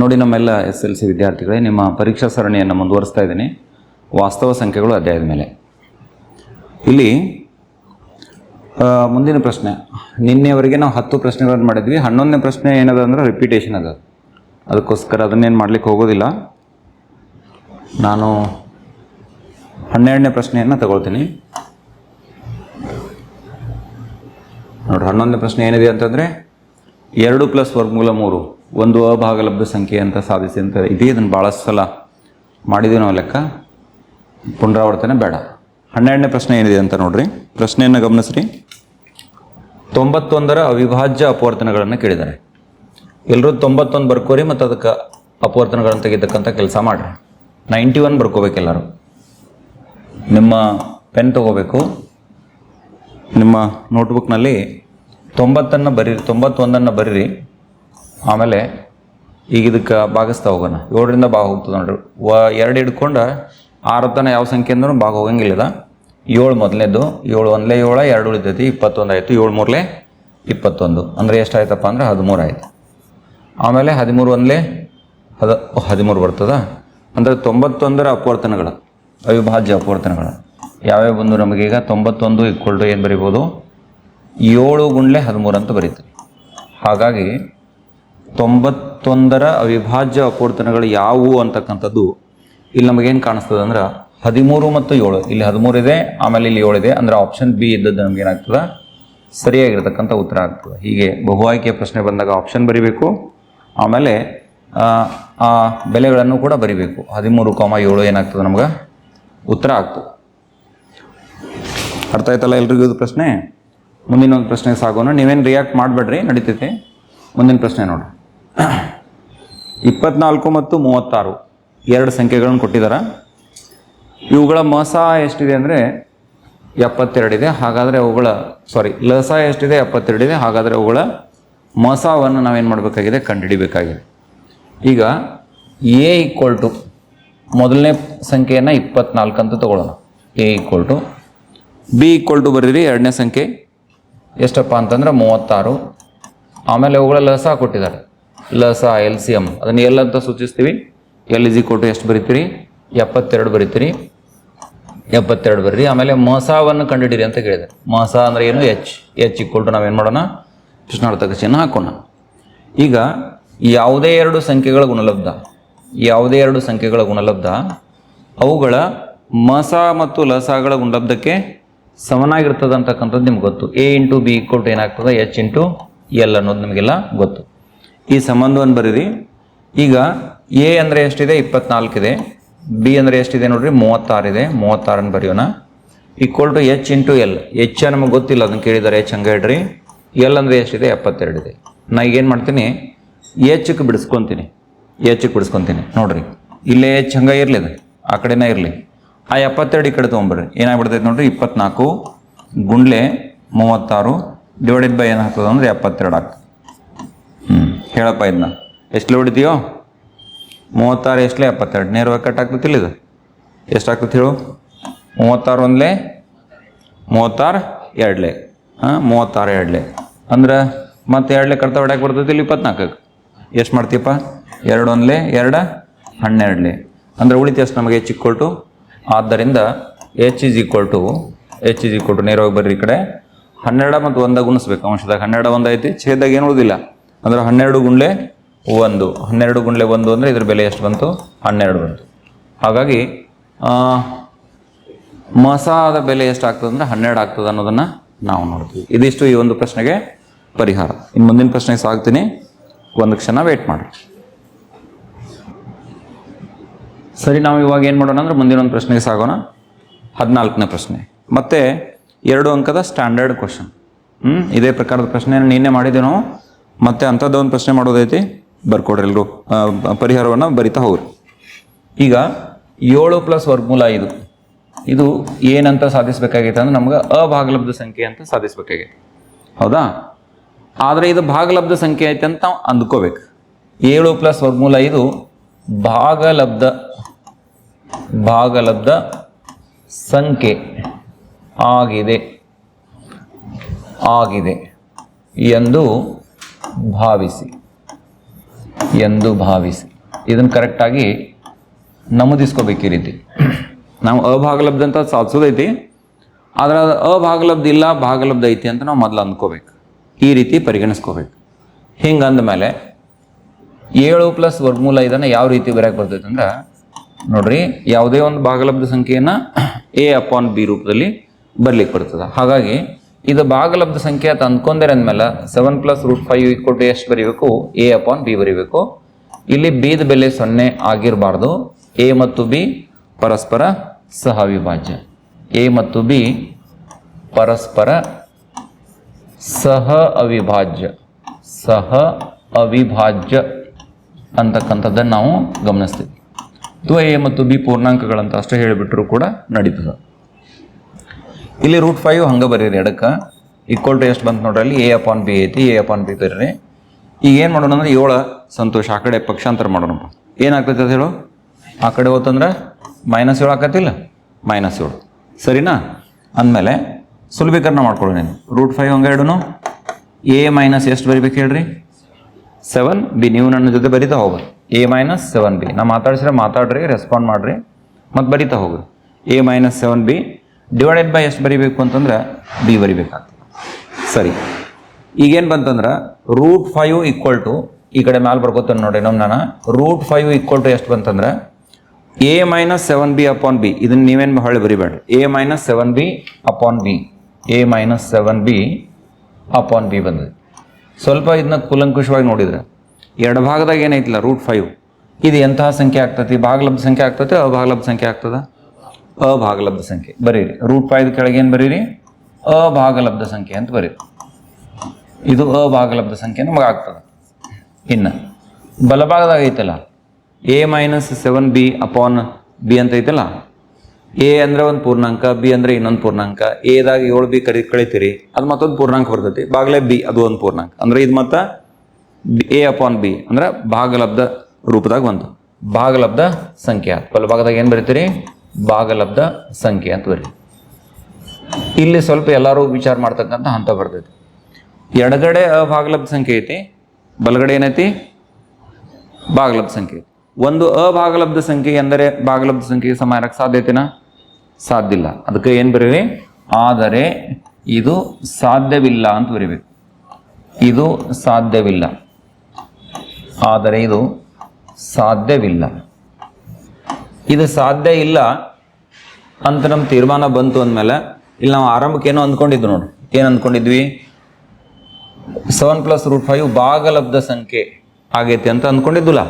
ನೋಡಿ ನಮ್ಮೆಲ್ಲ S L C ವಿದ್ಯಾರ್ಥಿಗಳೇ, ನಿಮ್ಮ ಪರೀಕ್ಷಾ ಸರಣಿಯನ್ನು ಮುಂದುವರಿಸ್ತಾ ಇದ್ದೀನಿ. ವಾಸ್ತವ ಸಂಖ್ಯೆಗಳು ಅಧ್ಯಾಯದ ಮೇಲೆ. ಇಲ್ಲಿ ಮುಂದಿನ ಪ್ರಶ್ನೆ. ನಿನ್ನೆವರೆಗೆ ನಾವು ಹತ್ತು ಪ್ರಶ್ನೆಗಳನ್ನು ಮಾಡಿದ್ವಿ. ಹನ್ನೊಂದನೇ ಪ್ರಶ್ನೆ ಏನದ ಅಂದರೆ ರಿಪಿಟೇಷನ್ ಅದ. ಅದಕ್ಕೋಸ್ಕರ ಅದನ್ನೇನು ಮಾಡ್ಲಿಕ್ಕೆ ಹೋಗೋದಿಲ್ಲ. ನಾನು ಹನ್ನೆರಡನೇ ಪ್ರಶ್ನೆಯನ್ನು ತಗೊಳ್ತೀನಿ. ನೋಡ್ರಿ, ಹನ್ನೊಂದನೇ ಪ್ರಶ್ನೆ ಏನಿದೆ ಅಂತಂದರೆ ಎರಡು ಪ್ಲಸ್ ವರ್ಗಮೂಲ ಮೂರು. ಒಂದು ಅಭಾಗಲಬ್ಧ ಸಂಖ್ಯೆ ಅಂತ ಸಾಧಿಸಿ ಅಂತ ಇದೇ ಇದನ್ನು ಭಾಳ ಸಲ ಮಾಡಿದ್ದೀವಿ ನಾವು ಲೆಕ್ಕ. ಪುನರಾವರ್ತನೆ ಬೇಡ. ಹನ್ನೆರಡನೇ ಪ್ರಶ್ನೆ ಏನಿದೆ ಅಂತ ನೋಡ್ರಿ. ಪ್ರಶ್ನೆಯನ್ನು ಗಮನಿಸ್ರಿ. ತೊಂಬತ್ತೊಂದರ ಅವಿಭಾಜ್ಯ ಅಪವರ್ತನಗಳನ್ನು ಕೇಳಿದ್ದಾರೆ. ಎಲ್ಲರೂ ತೊಂಬತ್ತೊಂದು ಬರ್ಕೋರಿ ಮತ್ತು ಅದಕ್ಕೆ ಅಪವರ್ತನಗಳನ್ನು ತೆಗಿತಕ್ಕಂಥ ಕೆಲಸ ಮಾಡಿರಿ. ನೈಂಟಿ ಒನ್ ಬರ್ಕೋಬೇಕು ಎಲ್ಲರೂ. ನಿಮ್ಮ ಪೆನ್ ತಗೋಬೇಕು. ನಿಮ್ಮ ನೋಟ್ಬುಕ್ನಲ್ಲಿ ತೊಂಬತ್ತನ್ನು ಬರೀರಿ, ತೊಂಬತ್ತೊಂದನ್ನು ಬರೀರಿ. ಆಮೇಲೆ ಈಗ ಇದಕ್ಕೆ ಭಾಗಿಸ್ತಾ ಹೋಗೋಣ. ಏಳರಿಂದ ಭಾಗ ಹೋಗ್ತದೆ ನೋಡ್ರಿ. ವ, ಎರಡು ಹಿಡ್ಕೊಂಡು ಆರು ತನ ಯಾವ ಸಂಖ್ಯೆ ಅಂದ್ರೂ ಭಾಗ ಹೋಗಂಗಿಲ್ಲ. ಏಳು ಮೊದಲನೇದು ಏಳು ಒಂದಲೇ ಏಳು, ಎರಡು ಉಳಿತೈತಿ, ಇಪ್ಪತ್ತೊಂದು ಆಯಿತು. ಏಳು ಮೂರಲೇ ಇಪ್ಪತ್ತೊಂದು. ಅಂದರೆ ಎಷ್ಟಾಯ್ತಪ್ಪ ಅಂದ್ರೆ ಹದಿಮೂರು ಆಯಿತು. ಆಮೇಲೆ ಹದಿಮೂರು ಒಂದಲೇ ಹದ ಹದಿಮೂರು ಬರ್ತದ. ಅಂದರೆ ತೊಂಬತ್ತೊಂದರ ಅಪವರ್ತನಗಳು. ಅವಿಭಾಜ್ಯ ಅಪವರ್ತನಗಳು. ಯಾವ್ಯಾವ ಬಂದು ನಮಗೀಗ ತೊಂಬತ್ತೊಂದು ಇಕ್ವಲ್ ಟು ಏನು ಬರಿಬೋದು? ಏಳು ಗುಂಡ್ಲೆ ಹದಿಮೂರು ಅಂತ ಬರೀತೀವಿ. ಹಾಗಾಗಿ ತೊಂಬತ್ತೊಂದರ ಅವಿಭಾಜ್ಯ ಅಪೂರ್ತನಗಳು ಯಾವುವು ಅಂತಕ್ಕಂಥದ್ದು ಇಲ್ಲಿ ನಮಗೇನು ಕಾಣಿಸ್ತದೆ ಅಂದ್ರೆ ಹದಿಮೂರು ಮತ್ತು ಏಳು. ಇಲ್ಲಿ ಹದಿಮೂರು ಇದೆ ಆಮೇಲೆ ಇಲ್ಲಿ ಏಳು ಇದೆ. ಅಂದರೆ ಆಪ್ಷನ್ ಬಿ ಇದ್ದದ್ದು ನಮಗೇನಾಗ್ತದೆ ಸರಿಯಾಗಿರ್ತಕ್ಕಂಥ ಉತ್ತರ ಆಗ್ತದೆ. ಹೀಗೆ ಬಹು ಆಯ್ಕೆಯ ಪ್ರಶ್ನೆ ಬಂದಾಗ ಆಪ್ಷನ್ ಬರಿಬೇಕು. ಆಮೇಲೆ ಆ, ಆ ಬೆಲೆಗಳನ್ನು ಕೂಡ ಬರಿಬೇಕು. ಹದಿಮೂರು ಕಾಮ ಏಳು ಏನಾಗ್ತದೆ ನಮ್ಗೆ? ಉತ್ತರ ಆಗ್ತದೆ. ಅರ್ಥ ಆಯ್ತಲ್ಲ ಎಲ್ರಿಗೂ ಇದು ಪ್ರಶ್ನೆ? ಮುಂದಿನ ಒಂದು ಪ್ರಶ್ನೆಗೆ ಸಾಗೋಣ. ನೀವೇನು ರಿಯಾಕ್ಟ್ ಮಾಡಬೇಡ್ರಿ ನಡೀತೈತೆ. ಮುಂದಿನ ಪ್ರಶ್ನೆ ನೋಡ್ರಿ. ಇಪ್ಪತ್ನಾಲ್ಕು ಮತ್ತು ಮೂವತ್ತಾರು. ಎರಡು ಸಂಖ್ಯೆಗಳನ್ನು ಕೊಟ್ಟಿದ್ದಾರೆ ಇವುಗಳ ಮಸ ಎಷ್ಟಿದೆ ಅಂದರೆ ಎಪ್ಪತ್ತೆರಡಿದೆ. ಹಾಗಾದರೆ ಅವುಗಳ ಸಾರಿ ಲಸ ಎಷ್ಟಿದೆ, ಎಪ್ಪತ್ತೆರಡಿದೆ. ಹಾಗಾದರೆ ಅವುಗಳ ಮಸವನ್ನು ನಾವೇನು ಮಾಡಬೇಕಾಗಿದೆ? ಕಂಡುಹಿಡಿಬೇಕಾಗಿದೆ. ಈಗ ಎ ಈಕ್ವಲ್ ಟು, ಮೊದಲನೇ ಸಂಖ್ಯೆಯನ್ನು ಇಪ್ಪತ್ನಾಲ್ಕು ಅಂತ ತಗೊಳ್ಳೋಣ. A equal to, B equal to ಬರೀರಿ ಎರಡನೇ ಸಂಖ್ಯೆ ಎಷ್ಟಪ್ಪ ಅಂತಂದ್ರೆ ಮೂವತ್ತಾರು. ಆಮೇಲೆ ಅವುಗಳ ಲಸ ಕೊಟ್ಟಿದ್ದಾರೆ. ಲಸ ಎಲ್ ಸಿ ಎಂ ಅದನ್ನು ಎಲ್ ಅಂತ ಸೂಚಿಸ್ತೀವಿ. ಎಲ್ ಇಸ್ ಕೊಟ್ಟು ಎಷ್ಟು ಬರಿತೀರಿ? ಎಪ್ಪತ್ತೆರಡು ಬರಿತೀರಿ. ಎಪ್ಪತ್ತೆರಡು ಬರ್ರಿ. ಆಮೇಲೆ ಮಸಾವನ್ನು ಕಂಡುಹಿಡಿರಿ ಅಂತ ಕೇಳಿದೆ. ಮಸ ಅಂದ್ರೆ ಏನು? ಎಚ್. ಎಚ್ ಇಕ್ವಲ್ ಟು ನಾವೇನು ಮಾಡೋಣ? ಪ್ರಶ್ನಾರ್ಥಕ ಚಿಹ್ನೆ ಹಾಕೋಣ. ಈಗ ಯಾವುದೇ ಎರಡು ಸಂಖ್ಯೆಗಳ ಗುಣಲಬ್ಧ, ಯಾವುದೇ ಎರಡು ಸಂಖ್ಯೆಗಳ ಗುಣಲಬ್ಧ, ಅವುಗಳ ಮಸ ಮತ್ತು ಲಸಗಳ ಗುಣಲಬ್ಧಕ್ಕೆ ಸಮನಾಗಿರ್ತದೆ ಅಂತಕ್ಕಂಥದ್ದು ನಿಮ್ಗೆ ಗೊತ್ತು. A into B equal to ಏನಾಗ್ತದೆ? ಎಚ್ ಇಂಟು ಎಲ್ ಅನ್ನೋದು ನಿಮಗೆಲ್ಲ ಗೊತ್ತು. ಈ ಸಂಬಂಧವನ್ನು ಬರೀರಿ. ಈಗ ಎ ಅಂದರೆ ಎಷ್ಟಿದೆ? ಇಪ್ಪತ್ನಾಲ್ಕಿದೆ. ಬಿ ಅಂದರೆ ಎಷ್ಟಿದೆ ನೋಡ್ರಿ? ಮೂವತ್ತಾರಿದೆ. ಮೂವತ್ತಾರನ್ನು ಬರೆಯೋಣ. Equal to H into L H ನಮಗೆ ಗೊತ್ತಿಲ್ಲ, ಅದನ್ನು ಕೇಳಿದ್ದಾರೆ. ಎಚ್ ಹಂಗೆ ಹೇಳ್ರಿ. ಎಲ್ ಅಂದರೆ ಎಷ್ಟಿದೆ? ಎಪ್ಪತ್ತೆರಡಿದೆ. ನಾ ಈಗೇನು ಮಾಡ್ತೀನಿ? ಎಚ್ಕ್ ಬಿಡಿಸ್ಕೊತೀನಿ. ಎಚ್ಗೆ ಬಿಡಿಸ್ಕೊತೀನಿ. ನೋಡ್ರಿ. ಇಲ್ಲೇ ಎಚ್ ಹಂಗೆ ಇರಲಿ ಅದು. ಆ ಕಡೆನೇ ಇರಲಿ. ಆ ಎಪ್ಪತ್ತೆರಡು ಈ ಕಡೆ ತೊಗೊಂಬರ್ರಿ ಏನಾಗ್ಬಿಡ್ತೈತೆ ನೋಡ್ರಿ? ಇಪ್ಪತ್ನಾಲ್ಕು ಗುಂಡ್ಲೆ ಮೂವತ್ತಾರು ಡಿವೈಡೆಡ್ ಬೈ ಏನಾಗ್ತದೆ ಅಂದ್ರೆ ಎಪ್ಪತ್ತೆರಡು ಆಗ್ತದೆ. ಹೇಳಪ್ಪ ಇದನ್ನ ಎಷ್ಟು ಹೊಡಿತೀಯೋ ಮೂವತ್ತಾರು ಎಷ್ಟಲೇ ಎಪ್ಪತ್ತೆರಡು ನೇರವಾಗಿ ಕಟ್ ಆಗ್ತತಿಲ್ಲ ಇದು. ಎಷ್ಟಾಗ್ತದೆ ಹೇಳು? ಮೂವತ್ತಾರು ಒಂದ್ಲೆ, ಮೂವತ್ತಾರು ಎರಡ್ಲೆ. ಹಾಂ, ಮೂವತ್ತಾರು ಎರಡ್ಲೆ. ಅಂದ್ರೆ ಮತ್ತೆ ಎರಡ್ಲೆ ಕಡ್ತಾ ಹೊಡ್ಯಾಕೆ ಬರ್ತೈತಿ ಇಲ್ಲಿ ಇಪ್ಪತ್ನಾಲ್ಕಕ್ಕೆ ಎಷ್ಟು ಮಾಡ್ತೀಯಪ್ಪ? ಎರಡು ಒಂದ್ಲೆ, ಎರಡು ಹನ್ನೆರಡ್ಲೆ. ಅಂದ್ರೆ ಉಳಿತು ಎಷ್ಟು ನಮಗೆ ಎಚ್ ಈಕ್ವಲ್ ಟು ಆದ್ದರಿಂದ H is equal to H is equal to ನೇರವಾಗಿ ಬರ್ರಿ ಈ ಕಡೆ. ಹನ್ನೆರಡು ಮತ್ತು ಒಂದಾಗ ಗುಣಿಸ್ಬೇಕು ಅಂಶದಾಗ ಹನ್ನೆರಡು ಒಂದು ಐತಿ. ಛೇದಾಗ ಏನು ಉಳಿದಿಲ್ಲ. ಅಂದ್ರೆ ಹನ್ನೆರಡು ಗುಂಡ್ಲೆ ಒಂದು. ಹನ್ನೆರಡು ಗುಂಡ್ಲೆ ಒಂದು ಅಂದರೆ ಇದ್ರ ಬೆಲೆ ಎಷ್ಟು ಬಂತು? ಹನ್ನೆರಡು ಬಂತು. ಹಾಗಾಗಿ ಮಸಾದ ಬೆಲೆ ಎಷ್ಟು ಆಗ್ತದೆ ಅಂದ್ರೆ ಹನ್ನೆರಡು ಆಗ್ತದೆ ಅನ್ನೋದನ್ನು ನಾವು ನೋಡ್ತೀವಿ. ಇದಿಷ್ಟು ಈ ಒಂದು ಪ್ರಶ್ನೆಗೆ ಪರಿಹಾರ. ಇನ್ನು ಮುಂದಿನ ಪ್ರಶ್ನೆಗೆ ಸಾಗ್ತೀನಿ ಒಂದು ಕ್ಷಣ ವೇಟ್ ಮಾಡಿ ಸರಿ, ನಾವು ಇವಾಗ ಏನು ಮಾಡೋಣ ಅಂದ್ರೆ ಮುಂದಿನ ಒಂದು ಪ್ರಶ್ನೆಗೆ ಸಾಗೋಣ. ಹದಿನಾಲ್ಕನೇ ಪ್ರಶ್ನೆ. ಮತ್ತೆ ಎರಡು ಅಂಕದ ಸ್ಟ್ಯಾಂಡರ್ಡ್ ಕ್ವಶನ್ ಹ್ಞೂ ಇದೇ ಪ್ರಕಾರದ ಪ್ರಶ್ನೆಯನ್ನು ನೀನೇ ಮಾಡಿದ್ದೆ ಮತ್ತೆ ಅಂಥದ್ದು ಒಂದು ಪ್ರಶ್ನೆ ಮಾಡೋದೈತಿ ಬರ್ಕೊಡ್ರಿ ಎಲ್ಲರೂ ಪರಿಹಾರವನ್ನು ಬರಿತಾ ಹೋಗ್ರಿ. ಈಗ ಏಳು ಪ್ಲಸ್ ವರ್ಗಮೂಲ ಐದು. ಇದು ಏನಂತ ಸಾಧಿಸಬೇಕಾಗೈತೆ ಅಂದ್ರೆ ನಮ್ಗೆ ಅಭಾಗಲಬ್ಧ ಸಂಖ್ಯೆ ಅಂತ ಸಾಧಿಸಬೇಕಾಗೈತೆ. ಹೌದಾ? ಆದರೆ ಇದು ಭಾಗಲಬ್ಧ ಸಂಖ್ಯೆ ಐತೆ ಅಂತ ನಾವು ಅಂದ್ಕೋಬೇಕು. ಏಳು ಪ್ಲಸ್ ವರ್ಗಮೂಲ ಐದು ಭಾಗಲಬ್ಧ ಭಾಗಲಬ್ಧ ಸಂಖ್ಯೆ ಆಗಿದೆ. ಆಗಿದೆ. ಎಂದು ಭಾವಿಸಿ, ಎಂದು ಭಾವಿಸಿ. ಇದನ್ನು ಕರೆಕ್ಟಾಗಿ ನಮೂದಿಸ್ಕೋಬೇಕು ಈ ರೀತಿ ನಾವು ಅಭಾಗಲಬ್ಧ ಅಂತ ಸಾಧಿಸೋದೈತಿ. ಆದ್ರೆ ಅದು ಅಭಾಗಲಬ್ಧ ಇಲ್ಲ, ಭಾಗಲಬ್ಧ ಐತಿ ಅಂತ ನಾವು ಮೊದಲು ಅಂದ್ಕೋಬೇಕು. ಈ ರೀತಿ ಪರಿಗಣಿಸ್ಕೋಬೇಕು. ಹಿಂಗೆ ಅಂದಮೇಲೆ ಏಳು ಪ್ಲಸ್ ವರ್ಗಮೂಲ ಇದನ್ನು ಯಾವ ರೀತಿ ಬರೆಯಕ್ಕೆ ಬರ್ತೈತೆ ಅಂದ್ರೆ, ನೋಡ್ರಿ, ಯಾವುದೇ ಒಂದು ಭಾಗಲಬ್ಧ ಸಂಖ್ಯೆಯನ್ನು ಎ ಅಪಾನ್ ಬಿ ರೂಪದಲ್ಲಿ ಬರ್ಲಿಕ್ಕೆ ಬರ್ತದೆ. ಹಾಗಾಗಿ ಇದು ಭಾಗಲಬ್ಧ ಸಂಖ್ಯೆ ಅಂತ ಅಂದ್ಕೊಂಡ್ರೆ ಅಂದಮೇಲೆ seven plus root five equal to ಎಷ್ಟು ಬರೀಬೇಕು? ಎ ಅಪಾನ್ ಬಿ ಬರೀಬೇಕು. ಇಲ್ಲಿ ಬಿದ ಬೆಲೆ ಸೊನ್ನೆ ಆಗಿರಬಾರ್ದು. ಎ ಮತ್ತು ಬಿ ಪರಸ್ಪರ ಸಹ ಅವಿಭಾಜ್ಯ ಎ ಮತ್ತು ಬಿ ಪರಸ್ಪರ ಸಹ ಅವಿಭಾಜ್ಯ ಸಹ ಅವಿಭಾಜ್ಯ ಅಂತಕ್ಕಂಥದ್ದನ್ನು ನಾವು ಗಮನಿಸ್ತೀವಿ. ಅಥವಾ ಎ ಮತ್ತು ಬಿ ಪೂರ್ಣಾಂಕಗಳಂತ ಅಷ್ಟೇ ಹೇಳಿಬಿಟ್ರು ಕೂಡ ನಡೀತದೆ. ಇಲ್ಲಿ ರೂಟ್ ಫೈವ್ ಹಂಗೆ ಬರೀರಿ ಎಡಕ್ಕೆ. ಈಕ್ವಲ್ ಟು ಎಷ್ಟು ಬಂತು ನೋಡ್ರಿ ಅಲ್ಲಿ ಎ ಅಪಾನ್ ಬಿ ಐತಿ ಎ ಅಪಾನ್ ಬಿ ಬರೀರಿ. ಈಗ ಏನು ಮಾಡೋಣ ಅಂದ್ರೆ ಏಳು ಸಂತೋಷ, ಆ ಕಡೆ ಪಕ್ಷಾಂತರ ಮಾಡೋಣಪ್ಪ. ಏನಾಗ್ತೈತೆ ಅದು ಹೇಳು? ಆ ಕಡೆ ಹೋತಂದ್ರೆ ಮೈನಸ್ ಏಳು ಆಕತಿಲ್ಲ ಮೈನಸ್ ಏಳು. ಸರಿನಾ? ಅಂದಮೇಲೆ ಸುಲಭೀಕರಣ ಮಾಡ್ಕೊಳ್ಳಿ ನೀನು. ರೂಟ್ ಫೈವ್ ಹಂಗೆ ಎರಡೂ ಎ ಮೈನಸ್ ಎಷ್ಟು ಬರಿಬೇಕು ಹೇಳ್ರಿ? ಸೆವೆನ್ ಬಿ ನೀವು ನನ್ನ ಜೊತೆ ಬರಿತಾ ಹೋಗ್ರಿ ಎ ಮೈನಸ್ ಸೆವೆನ್ ಬಿ ನಾ ಮಾತಾಡ್ಸಿದ್ರೆ ಮಾತಾಡ್ರಿ ರೆಸ್ಪಾಂಡ್ ಮಾಡಿರಿ. ಮತ್ತು ಬರಿತಾ ಹೋಗ್ರಿ A minus seven B divided by ಎಷ್ಟು ಬರಿಬೇಕು ಅಂತಂದ್ರೆ ಬಿ ಬರಿಬೇಕಾಗ್ತದೆ. ಸರಿ. ಈಗೇನು ಬಂತಂದ್ರೆ ರೂಟ್ ಫೈವ್ ಈಕ್ವಲ್ ಟು ಈ ಕಡೆ ಮ್ಯಾಲೆ ಬರ್ಕೋತಾನೆ ನೋಡಿ ನಮ್ಮ ನಾನು. ರೂಟ್ ಫೈವ್ ಈಕ್ವಲ್ ಟು ಎಷ್ಟು ಬಂತಂದ್ರೆ A minus seven B upon B ಇದನ್ನ ನೀವೇನು ಹೊಳ್ಳಿ ಬರಿಬೇಡ್ರಿ. A minus seven B upon B A minus seven B upon B ಬಂದಿದೆ. ಸ್ವಲ್ಪ ಇದನ್ನ ಕುಲಂಕುಷವಾಗಿ ನೋಡಿದ್ರೆ ಎರಡು ಭಾಗದಾಗ ಏನೈತಿಲ್ಲ ರೂಟ್ ಫೈವ್ ಇದು ಎಂತಹ ಸಂಖ್ಯೆ ಆಗ್ತತಿ ಭಾಗಲಬ್ಧ ಸಂಖ್ಯೆ ಆಗ್ತತಿ ಅಭಾಗಲಬ್ಧ ಸಂಖ್ಯೆ ಆಗ್ತದ? ಅಭಾಗಲಬ್ಧ ಸಂಖ್ಯೆ. ಬರೀರಿ. ರೂಟ್ ಫೈವ್ ಕೆಳಗೆ ಏನು ಬರೀರಿ? ಅಭಾಗಲಬ್ಧ ಸಂಖ್ಯೆ ಅಂತ ಬರೀರಿ. ಇದು ಅಭಾಗಲಬ್ಧ ಸಂಖ್ಯೆ ನಮಗೆ ಆಗ್ತದೆ. ಇನ್ನು ಬಲಭಾಗದಾಗ ಐತಲ್ಲ A minus seven B upon B ಅಂತ ಐತಲ್ಲ ಎ ಅಂದ್ರೆ ಒಂದು ಪೂರ್ಣಾಂಕ ಬಿ ಅಂದ್ರೆ ಇನ್ನೊಂದು ಪೂರ್ಣಾಂಕ ಎದಾಗ ಏಳು ಬಿ ಕಡಿ ಕಳಿತೀರಿ, ಅದು ಮತ್ತೊಂದು ಪೂರ್ಣಾಂಕ ಬರ್ತೈತಿ. ಬಾಗಲೇ ಬಿ ಅದು ಒಂದು ಪೂರ್ಣಾಂಕ. ಅಂದ್ರೆ ಇದು ಮತ್ತು ಎ ಅಪಾನ್ ಬಿ ಅಂದ್ರೆ ಭಾಗಲಬ್ಧ ರೂಪದಾಗ ಬಂತು. ಭಾಗಲಬ್ಧ ಸಂಖ್ಯೆ ಬಲಭಾಗದಾಗ ಏನು ಬರೀತೀರಿ? ಭಾಗಲಬ್ಧ ಸಂಖ್ಯೆ ಅಂತ ಬರೀ. ಇಲ್ಲಿ ಸ್ವಲ್ಪ ಎಲ್ಲರೂ ವಿಚಾರ ಮಾಡ್ತಕ್ಕಂಥ ಹಂತ ಬರ್ತೈತಿ. ಎಡಗಡೆ ಅಭಾಗಲಬ್ಧ ಸಂಖ್ಯೆ ಐತಿ, ಬಲಗಡೆ ಏನೈತಿ? ಭಾಗಲಬ್ಧ ಸಂಖ್ಯೆ ಐತಿ. ಒಂದು ಅಭಾಗಲಬ್ಧ ಸಂಖ್ಯೆ ಎಂದರೆ ಭಾಗಲಬ್ಧ ಸಂಖ್ಯೆಗೆ ಸಮ ಇರಕ್ಕೆ ಸಾಧ್ಯ ಇಲ್ಲ. ಅದಕ್ಕೆ ಏನು ಬರೀರಿ? ಆದರೆ ಇದು ಸಾಧ್ಯವಿಲ್ಲ ಅಂತ ಬರಿಬೇಕು. ಇದು ಸಾಧ್ಯವಿಲ್ಲ. ಆದರೆ ಇದು ಸಾಧ್ಯವಿಲ್ಲ. ಇದು ಸಾಧ್ಯ ಇಲ್ಲ ಅಂತ ನಮ್ಮ ತೀರ್ಮಾನ ಬಂತು ಅಂದಮೇಲೆ, ಇಲ್ಲಿ ನಾವು ಆರಂಭಕ್ಕೆ ಏನೋ ಅಂದ್ಕೊಂಡಿದ್ವಿ ನೋಡಿ. ಏನು ಅಂದ್ಕೊಂಡಿದ್ವಿ? ಸೆವೆನ್ ಪ್ಲಸ್ ರೂಟ್ ಫೈವ್ ಭಾಗಲಬ್ಧ ಸಂಖ್ಯೆ ಆಗೈತೆ ಅಂತ ಅಂದ್ಕೊಂಡಿದ್ವಲ್ಲ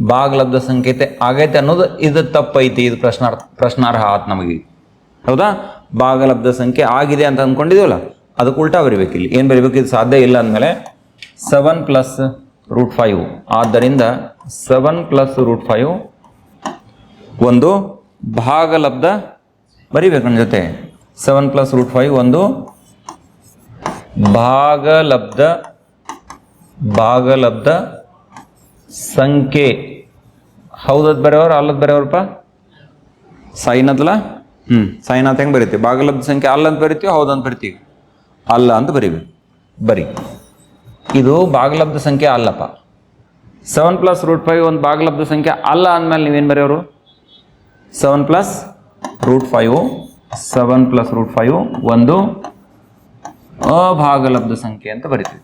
ಭಾಗಲಬ್ಧ ಸಂಕೇತೆ ಆಗೈತೆ ಅನ್ನೋದು ಇದು ತಪ್ಪೈತಿ, ಇದು ಪ್ರಶ್ನಾರ್ಥ, ಪ್ರಶ್ನಾರ್ಹ ಆತ್ ನಮಗೆ. ಹೌದಾ? ಭಾಗಲಬ್ಧ ಸಂಖ್ಯೆ ಆಗಿದೆ ಅಂತ ಅಂದ್ಕೊಂಡಿದ್ದೀವಲ್ಲ ಅದಕ್ಕೆ ಉಲ್ಟಾ ಬರಿಬೇಕು ಇಲ್ಲಿ. ಏನು ಬರಿಬೇಕು? ಇದು ಸಾಧ್ಯ ಇಲ್ಲ ಅಂದಮೇಲೆ ಸೆವೆನ್ ಪ್ಲಸ್ ರೂಟ್ ಫೈವ್ ಆದ್ದರಿಂದ ಸೆವೆನ್ ಪ್ಲಸ್ ರೂಟ್ ಫೈವ್ ಒಂದು ಭಾಗಲಬ್ಧ ಬರಿಬೇಕು ನನ್ನ ಜೊತೆ. ಸೆವೆನ್ ಪ್ಲಸ್ ರೂಟ್ ಫೈವ್ ಒಂದು ಭಾಗಲಬ್ಧ ಭಾಗಲಬ್ಧ ಸಂಖ್ಯೆ. ಹೌದದ್ ಬರೆಯವ್ರು, ಅಲ್ಲದ್ ಬರೆಯವ್ರಪ್ಪ? ಸೈನ್ ಅದಲ್ಲ ಹ್ಞೂ ಸೈನ್ ಅಂತ ಹೆಂಗೆ ಬರೀತೀವಿ ಭಾಗಲಬ್ಧ ಸಂಖ್ಯೆ ಅಲ್ಲ ಅಂತ ಬರಿತೀವಿ ಹೌದಂತ ಬರಿತೀವಿ ಅಲ್ಲ ಅಂತ ಬರಿಬೇಕು. ಬರಿ. ಇದು ಭಾಗಲಬ್ಧ ಸಂಖ್ಯೆ ಅಲ್ಲಪ್ಪ. ಸೆವೆನ್ ಪ್ಲಸ್ ರೂಟ್ ಫೈವ್ ಒಂದು ಭಾಗಲಬ್ಧ ಸಂಖ್ಯೆ ಅಲ್ಲ ಅಂದಮೇಲೆ ನೀವೇನು ಬರೆಯೋರು seven plus root five seven plus root five ಒಂದು ಅಭಾಗಲಬ್ಧ ಸಂಖ್ಯೆ ಅಂತ ಬರಿತೀವಿ.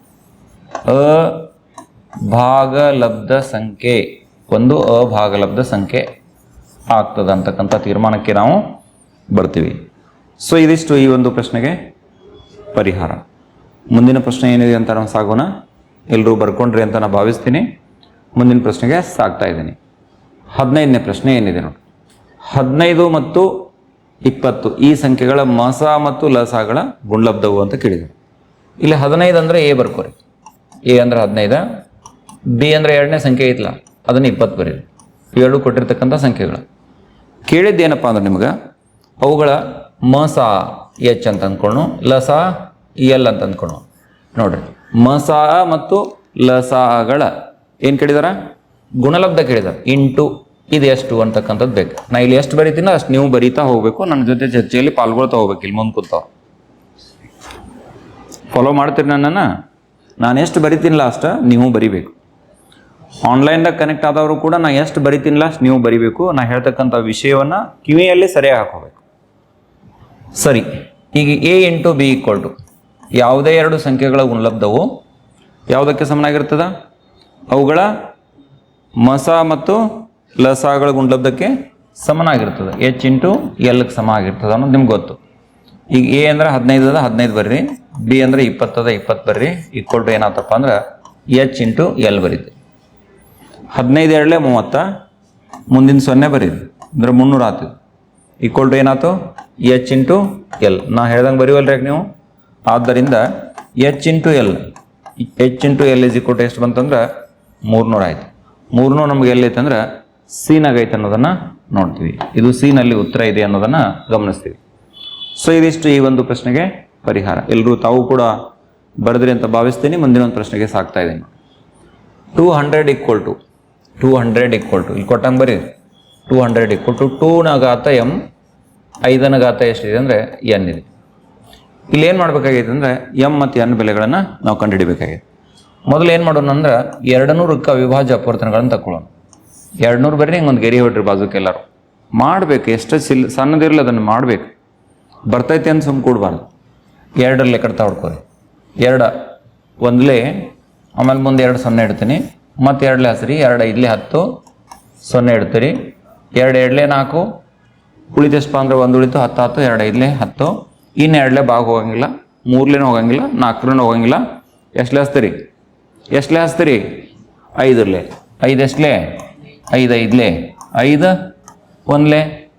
ಅಭಾಗಲಬ್ಧ ಸಂಖ್ಯೆ, ಒಂದು ಅಭಾಗಲಬ್ಧ ಸಂಖ್ಯೆ ಆಗ್ತದೆ ಅಂತಕ್ಕಂಥ ತೀರ್ಮಾನಕ್ಕೆ ನಾವು ಬರ್ತೀವಿ. ಸೊ ಇದಿಷ್ಟು ಈ ಒಂದು ಪ್ರಶ್ನೆಗೆ ಪರಿಹಾರ. ಮುಂದಿನ ಪ್ರಶ್ನೆ ಏನಿದೆ ಅಂತ ನಾವು ಸಾಗೋಣ. ಎಲ್ಲರೂ ಬರ್ಕೊಂಡ್ರಿ ಅಂತ ನಾನು ಭಾವಿಸ್ತೀನಿ. ಮುಂದಿನ ಪ್ರಶ್ನೆಗೆ ಸಾಗ್ತಾ ಇದ್ದೀನಿ. ಹದಿನೈದನೇ ಪ್ರಶ್ನೆ ಏನಿದೆ ನೋಡಿ ಹದಿನೈದು ಮತ್ತು ಇಪ್ಪತ್ತು ಈ ಸಂಖ್ಯೆಗಳ ಮಸ ಮತ್ತು ಲಸಗಳ ಗುಣಲಬ್ಧವು ಅಂತ ಕೇಳಿದರು. ಇಲ್ಲಿ ಹದಿನೈದು ಅಂದರೆ ಎ ಬರ್ಕೋರಿ. ಎ ಅಂದ್ರೆ ಹದಿನೈದ, ಬಿ ಅಂದರೆ ಎರಡನೇ ಸಂಖ್ಯೆ ಐತಲ್ಲ ಅದನ್ನು ಇಪ್ಪತ್ತು ಬರೀರಿ. ಏಳು ಕೊಟ್ಟಿರ್ತಕ್ಕಂಥ ಸಂಖ್ಯೆಗಳು. ಕೇಳಿದ್ದೇನಪ್ಪ ಅಂದ್ರೆ ನಿಮ್ಗೆ, ಅವುಗಳ ಮಸ ಎಚ್ ಅಂತ ಅಂದ್ಕೊಂಡು ಲಸ ಎಲ್ ಅಂತ ಅಂದ್ಕೊಂಡು ನೋಡ್ರಿ, ಮಸ ಮತ್ತು ಲಸಗಳ ಏನು ಕೇಳಿದಾರ? ಗುಣಲಬ್ಧ ಕೇಳಿದಾರೆ. ಇಂಟು ಇದು ಎಷ್ಟು ಅಂತಕ್ಕಂಥದ್ದು ಬೇಕು. ನಾ ಇಲ್ಲಿ ಎಷ್ಟು ಬರೀತೀನೋ, ಅಷ್ಟು ನೀವು ಬರೀತಾ ಹೋಗಬೇಕು. ನನ್ನ ಜೊತೆ ಚರ್ಚೆಯಲ್ಲಿ ಪಾಲ್ಗೊಳ್ತಾ ಹೋಗ್ಬೇಕು. ಇಲ್ಲಿ ಮುಂದೆ ಕೂತಾವ ಫಾಲೋ ಮಾಡ್ತೀರಿ ನನ್ನನ್ನು? ನಾನು ಎಷ್ಟು ಬರಿತೀನಿಲ್ಲ ಅಷ್ಟು ನೀವು ಬರಿಬೇಕು. ಆನ್ಲೈನ್ದಾಗ ಕನೆಕ್ಟ್ ಆದವರು ಕೂಡ ನಾ ಎಷ್ಟು ಬರಿತೀನಿಲ್ಲ ಅಷ್ಟು ನೀವು ಬರಿಬೇಕು. ನಾ ಹೇಳ್ತಕ್ಕಂಥ ವಿಷಯವನ್ನು ಕಿವಿಯಲ್ಲಿ ಸರಿಯಾಗಿ ಹಾಕೋಬೇಕು. ಸರಿ. ಈಗ A into B equal to ಯಾವುದೇ ಎರಡು ಸಂಖ್ಯೆಗಳ ಉನ್ಲಬ್ಧವು ಯಾವುದಕ್ಕೆ ಸಮನಾಗಿರ್ತದ? ಅವುಗಳ ಮಸ ಮತ್ತು ಲಸಗಳ ಗುಂಡ್ಲಬ್ಧಕ್ಕೆ ಸಮನಾಗಿರ್ತದೆ. ಎಚ್ ಇಂಟು ಎಲ್ಗೆ ಸಮ ಆಗಿರ್ತದೆ ಅನ್ನೋದು ನಿಮ್ಗೆ ಗೊತ್ತು. ಈಗ ಎ ಅಂದ್ರೆ ಹದಿನೈದು ಅದ ಹದಿನೈದು ಬರ್ರಿ. ಬಿ ಅಂದ್ರೆ ಇಪ್ಪತ್ತದ ಇಪ್ಪತ್ತು ಬರ್ರಿ. ಈಕ್ವಲ್ ಟು ಏನಾತಪ್ಪ ಅಂದ್ರೆ ಎಚ್ ಇಂಟು ಎಲ್ ಬರೀತಿ. ಹದಿನೈದು ಎರಡಲೇ ಮೂವತ್ತ, ಮುಂದಿನ ಸೊನ್ನೆ ಬರೀರಿ ಅಂದ್ರೆ ಮುನ್ನೂರು ಆತು. ಈಕ್ವಲ್ ಟು ಏನಾಯ್ತು ಎಚ್ ಇಂಟು ಎಲ್ ನಾ ಹೇಳ್ದಂಗೆ ಬರೀವಲ್ರಿ ಯಾಕೆ ನೀವು? ಆದ್ದರಿಂದ H into L H into L is equal to ಎಷ್ಟು ಬಂತಂದ್ರೆ? ಮೂರ್ನೂರು ಆಯ್ತು. ಮೂರ್ನೂರು ನಮ್ಗೆ ಎಲ್ಲಿ ಐತಂದ್ರೆ ಸೀನಾಗ ಆಗೈತೆ ಅನ್ನೋದನ್ನು ನೋಡ್ತೀವಿ. ಇದು ಸೀನಲ್ಲಿ ಉತ್ತರ ಇದೆ ಅನ್ನೋದನ್ನು ಗಮನಿಸ್ತೀವಿ. ಸೊ ಇದಿಷ್ಟು ಈ ಒಂದು ಪ್ರಶ್ನೆಗೆ ಪರಿಹಾರ. ಎಲ್ಲರೂ ತಾವು ಕೂಡ ಬರೆದ್ರಿ ಅಂತ ಭಾವಿಸ್ತೀನಿ, ಮುಂದಿನ ಒಂದು ಪ್ರಶ್ನೆಗೆ ಸಾಕ್ತಾ ಇದ್ದೀನಿ. Two hundred equal to two hundred equal to ಇಲ್ಲಿ ಕೊಟ್ಟಂಗೆ ಬರೀ ಟೂ ಹಂಡ್ರೆಡ್ ಈಕ್ವಲ್ ಟು ಟೂನ ಘಾತ ಎಂ ಐದನ ಘಾತ ಎಷ್ಟಿದೆ ಅಂದರೆ ಎನ್ ಇದೆ. ಇಲ್ಲಿ ಏನು ಮಾಡಬೇಕಾಗಿದೆ ಅಂದರೆ ಎಂ ಮತ್ತು ಎನ್ ಬೆಲೆಗಳನ್ನು ನಾವು ಕಂಡುಹಿಡಿಬೇಕಾಗಿದೆ ಮೊದಲು ಏನು ಮಾಡೋಣ ಅಂದ್ರೆ ಎರಡು ವಿಭಾಜ್ಯ ಅಪವರ್ತನಗಳನ್ನು ತಗೊಳ್ಳೋಣ ಎರಡು ನೂರು ಬರ್ರಿ, ಹಿಂಗೆ ಒಂದು ಗೆರಿ ಹೊಡ್ರಿ ಬಾಜುಕ್ಕೆ ಎಲ್ಲರೂ. ಮಾಡಬೇಕು, ಎಷ್ಟು ಸಿಲ್, ಸಣ್ಣದಿರಲಿ ಅದನ್ನು ಮಾಡಬೇಕು. ಬರ್ತೈತೆ ಅಂತ ಸುಮ್ಮನೆ ಕೂಡಬಾರ್ದು. ಎರಡರಲ್ಲಿ ಕಟ್ತಾ ಹೊಡ್ಕೋರಿ. ಎರಡು, ಒಂದ್ಲೇ, ಆಮೇಲೆ ಮುಂದೆ ಎರಡು ಸೊನ್ನೆ ಇಡ್ತೀನಿ. ಮತ್ತು ಎರಡಲೇ ಹಸಿರಿ, ಎರಡು ಇಲ್ಲಿ ಹತ್ತು, ಸೊನ್ನೆ ಇಡ್ತೀರಿ. ಎರಡು ಎರಡಲೇ ನಾಲ್ಕು ಉಳಿದೆಷ್ಟು ಅಂದ್ರೆ ಒಂದು ಉಳಿತು ಹತ್ತು ಹತ್ತು, ಎರಡು ಐದಲೇ ಹತ್ತು. ಇನ್ನು ಎರಡಲೇ ಭಾಗ ಹೋಗಂಗಿಲ್ಲ. ಮೂರ್ಲೇನೂ ಹೋಗಂಗಿಲ್ಲ ನಾಲ್ಕರೂ ಹೋಗಂಗಿಲ್ಲ. ಎಷ್ಟಲೇ ಹಚ್ತೀರಿ ಎಷ್ಟಲೇ ಹಚ್ತೀರಿ ಐದರಲ್ಲೇ. ಐದು ಎಷ್ಟಲೇ? ಐದು ಐದ್ಲೆ ಐದು ಒಂದ್ಲೆ.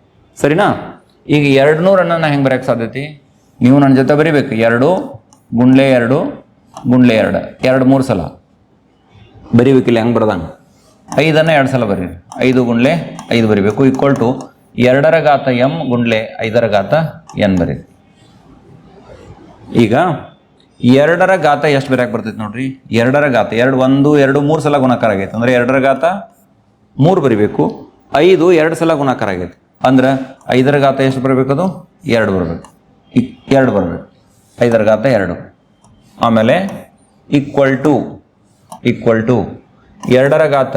ಸರಿನಾ? ಈಗ ಎರಡು ನೂರನ್ನು ನಾ ಹೆಂಗೆ ಬರೆಯೋಕ್ಕೆ ಸಾಧ್ಯತೆ? ನೀವು ನನ್ನ ಜೊತೆ ಬರಿಬೇಕು. ಎರಡು ಗುಂಡ್ಲೆ ಎರಡು ಗುಂಡ್ಲೆ ಎರಡು. ಎರಡು ಮೂರು ಸಲ. ಬರಿಬೇಕಿಲ್ಲ ಹೆಂಗೆ ಬರ್ದಂಗೆ ಐದನ್ನು ಎರಡು ಸಲ ಬರೀರಿ. ಐದು ಗುಂಡ್ಲೆ ಐದು ಬರಿಬೇಕು. ಈಕ್ವಲ್ ಟು ಎರಡರ ಘಾತ ಎಂ ಗುಂಡ್ಲೆ ಐದರ ಘಾತ ಎನ್ ಬರೀರಿ. ಈಗ ಎರಡರ ಘಾತ ಎಷ್ಟು ಬರೆಯಕ್ಕೆ ಬರ್ತೈತೆ ನೋಡ್ರಿ? ಎರಡರ ಘಾತ. ಎರಡು ಒಂದು ಎರಡು ಮೂರು ಸಲ ಗುಣಕಾರ ಆಗೈತೆ. ಅಂದರೆ ಎರಡರ ಘಾತ ಮೂರು ಬರಿಬೇಕು. ಐದು ಎರಡು ಸಲ ಗುಣಾಕಾರ ಆಗೈತೆ. ಅಂದ್ರೆ ಐದರ ಘಾತ ಎಷ್ಟು ಅದು? ಎರಡು ಬರಬೇಕು. ಎರಡು ಬರಬೇಕು. ಐದರ ಘಾತ ಎರಡು. ಆಮೇಲೆ ಈಕ್ವಲ್ ಟು ಈಕ್ವಲ್ ಟು ಎರಡರ ಘಾತ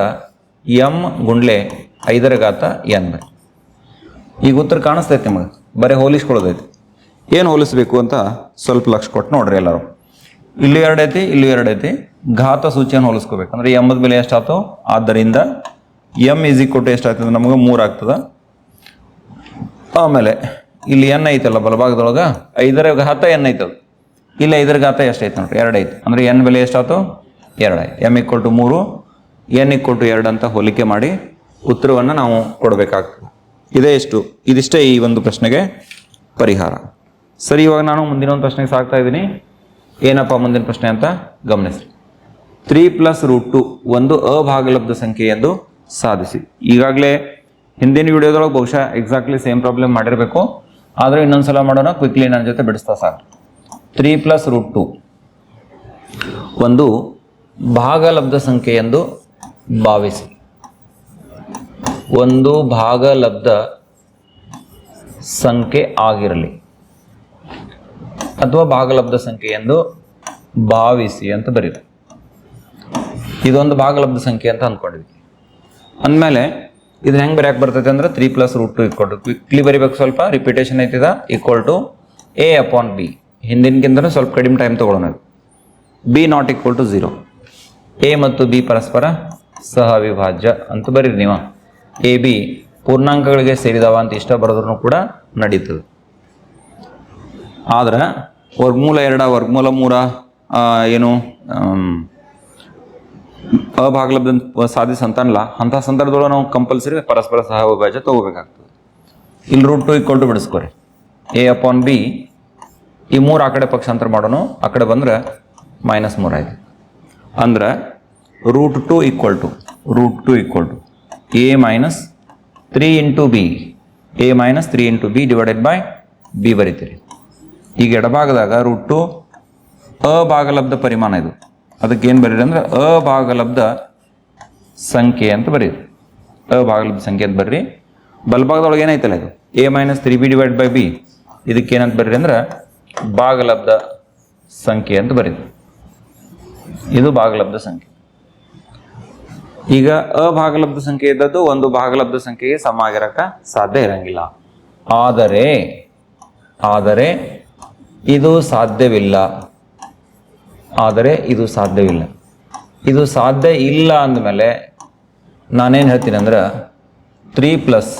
ಎಂ ಗುಂಡ್ಲೆ ಐದರ ಘಾತ ಎನ್ ಈಗ ಉತ್ತರ ಕಾಣಿಸ್ತೈತೆ ನಿಮಗೆ? ಬರೀ ಹೋಲಿಸ್ಕೊಳ್ಳೋದೈತಿ. ಏನು ಹೋಲಿಸ್ಬೇಕು ಅಂತ ಸ್ವಲ್ಪ ಲಕ್ಷ ಕೊಟ್ಟು ನೋಡ್ರಿ ಎಲ್ಲರೂ. ಇಲ್ಲಿ ಎರಡೈತಿ ಇಲ್ಲಿ ಎರಡೈತಿ. ಘಾತ ಸೂಚಿಯನ್ನು ಹೋಲಿಸ್ಕೋಬೇಕು? ಅಂದ್ರೆ ಎಂಬದ ಬೆಲೆ ಎಷ್ಟಾಯ್ತು? ಆದ್ದರಿಂದ ಎಂ ಈಸ್ ಈಕ್ವಲ್ ಟು ಎಷ್ಟಾಗ್ತದೆ ನಮಗೆ ಮೂರು ಆಗ್ತದೆ. ಆಮೇಲೆ ಇಲ್ಲಿ ಎನ್ ಐತಲ್ಲ ಬಲಭಾಗದೊಳಗೆ? ಐದರ ಘಾತ ಎನ್ ಐತದ ಇಲ್ಲಿ ಐದರ ಘಾತ ಎಷ್ಟೈತೆ ನೋಡ್ರಿ? ಎರಡು ಐತೆ. ಅಂದರೆ ಎನ್ ಬೆಲೆ ಎಷ್ಟಾಯ್ತು? ಎರಡು ಎಂ ಈಕ್ವಲ್ ಟು ಮೂರು ಎನ್ ಈಕ್ವಲ್ ಟು ಎರಡು ಅಂತ ಹೋಲಿಕೆ ಮಾಡಿ ಉತ್ತರವನ್ನು ನಾವು ಕೊಡಬೇಕಾಗ್ತದೆ. ಇದೇ ಇಷ್ಟು. ಇದಿಷ್ಟೇ ಈ ಒಂದು ಪ್ರಶ್ನೆಗೆ ಪರಿಹಾರ. ಸರಿ, ಇವಾಗ ನಾನು ಮುಂದಿನ ಒಂದು ಪ್ರಶ್ನೆಗೆ ಸಾಗ್ತಾ ಇದ್ದೀನಿ. ಏನಪ್ಪ ಮುಂದಿನ ಪ್ರಶ್ನೆ ಅಂತ ಗಮನಿಸಿ ತ್ರೀ ಪ್ಲಸ್ ರೂಟ್ ಟು ಒಂದು ಅಭಾಗಲಬ್ಧ ಸಂಖ್ಯೆ ಎಂದು ಸಾಧಿಸಿ. ಈಗಾಗಲೇ ಹಿಂದಿನ ವಿಡಿಯೋದೊಳಗೆ ಬಹುಶಃ ಎಕ್ಸಾಕ್ಟ್ಲಿ ಸೇಮ್ ಪ್ರಾಬ್ಲಮ್ ಮಾಡಿರಬೇಕು. ಆದರೆ ಇನ್ನೊಂದ್ಸಲ ಮಾಡೋಣ ಕ್ವಿಕ್ಲಿ ನನ್ನ ಜೊತೆ ಬಿಡಿಸ್ತಾ ಸಾಕು. ತ್ರೀ ಪ್ಲಸ್ ರೂಟ್ ಟು ಒಂದು ಭಾಗಲಬ್ಧ ಸಂಖ್ಯೆ ಎಂದು ಭಾವಿಸಿ. ಒಂದು ಭಾಗಲಬ್ಧ ಸಂಖ್ಯೆ ಆಗಿರಲಿ. ಅಥವಾ ಭಾಗಲಬ್ಧ ಸಂಖ್ಯೆ ಎಂದು ಭಾವಿಸಿ ಅಂತ ಬರೀರಿ. ಇದೊಂದು ಭಾಗಲಬ್ಧ ಸಂಖ್ಯೆ ಅಂತ ಅಂದ್ಕೊಂಡಿದ್ವಿ. ಅಂದಮೇಲೆ ಇದನ್ನ ಹೆಂಗೆ ಬರೆಯಕ್ಕೆ ಬರ್ತೈತೆ ಅಂದ್ರೆ three plus root two equal to quickly ಬರಿಬೇಕು ಸ್ವಲ್ಪ repetition ಐತಿದ equal to A upon B ಹಿಂದಿನಕ್ಕಿಂತನೂ ಸ್ವಲ್ಪ ಕಡಿಮೆ ಟೈಮ್ ತೊಗೊಳೋದು B not equal to zero A ಮತ್ತು ಬಿ ಪರಸ್ಪರ ಸಹ ಅವಿಭಾಜ್ಯ ಅಂತ ಬರೀರಿ ನೀವು. ಎ ಬಿ ಪೂರ್ಣಾಂಕಗಳಿಗೆ ಸೇರಿದವ ಅಂತ ಇಷ್ಟ ಬರೋದ್ರೂ ಕೂಡ ನಡೀತದೆ. ಆದ್ರೆ, ವರ್ಗಮೂಲ ಎರಡ, ವರ್ಗಮೂಲ ಮೂರ ಏನು ಅಭಾಗಲಬ್ಧ ಸಾಧಿಸ ಅಂತಲ್ಲ ಅಂತಹ ಸಂದರ್ಭದೊಳಗೆ ನಾವು ಕಂಪಲ್ಸರಿ ಪರಸ್ಪರ ಸಹ ಅವಿಭಾಜ್ಯ ತಗೋಬೇಕಾಗ್ತದೆ. ಇಲ್ಲಿ ರೂಟ್ ಟು ಇಕ್ವಲ್ ಟು ಬಿಡಿಸ್ಕೊರಿ. ಎ ಅಪಾನ್ ಬಿ ಈ ಮೂರು ಆ ಕಡೆ ಪಕ್ಷಾಂತರ ಮಾಡೋಣ ಆ ಕಡೆ ಬಂದ್ರೆ ಮೈನಸ್ ಮೂರು ಆಯ್ತು. ಅಂದ್ರೆ root two equal to root two equal to A minus three into B A minus three into B divided by B ಬರಿತೀರಿ. ಈಗ ಎಡಭಾಗದಾಗ ರೂಟ್ ಟು ಅಭಾಗಲಬ್ಧ ಪರಿಮಾಣ ಇದು. ಅದಕ್ಕೆ ಏನು ಬರೀರಿ ಅಂದ್ರೆ ಅಭಾಗಲಬ್ಧ ಸಂಖ್ಯೆ ಅಂತ ಬರೀರಿ. ಅಭಾಗಲಬ್ಧ ಸಂಖ್ಯೆ ಅಂತ ಬರ್ರಿ. ಬಲಭಾಗದೊಳಗೆ ಏನಾಯ್ತಲ್ಲ ಇದು? A minus three B divide by B ಇದಕ್ಕೆ ಏನಂತ ಬರ್ರಿ ಅಂದ್ರೆ ಭಾಗಲಬ್ಧ ಸಂಖ್ಯೆ ಅಂತ ಬರೀರಿ. ಇದು ಭಾಗಲಬ್ಧ ಸಂಖ್ಯೆ. ಈಗ ಅಭಾಗಲಬ್ಧ ಸಂಖ್ಯೆ ಇದ್ದದ್ದು ಒಂದು ಭಾಗಲಬ್ಧ ಸಂಖ್ಯೆಗೆ ಸಮ ಆಗಿರಕ ಸಾಧ್ಯ ಇರಂಗಿಲ್ಲ. ಆದರೆ ಆದರೆ ಇದು ಸಾಧ್ಯವಿಲ್ಲ. ಆದರೆ ಇದು ಸಾಧ್ಯವಿಲ್ಲ. ಇದು ಸಾಧ್ಯ ಇಲ್ಲ ಅಂದಮೇಲೆ ನಾನೇನು ಹೇಳ್ತೀನಿ ಅಂದ್ರೆ ತ್ರೀ ಪ್ಲಸ್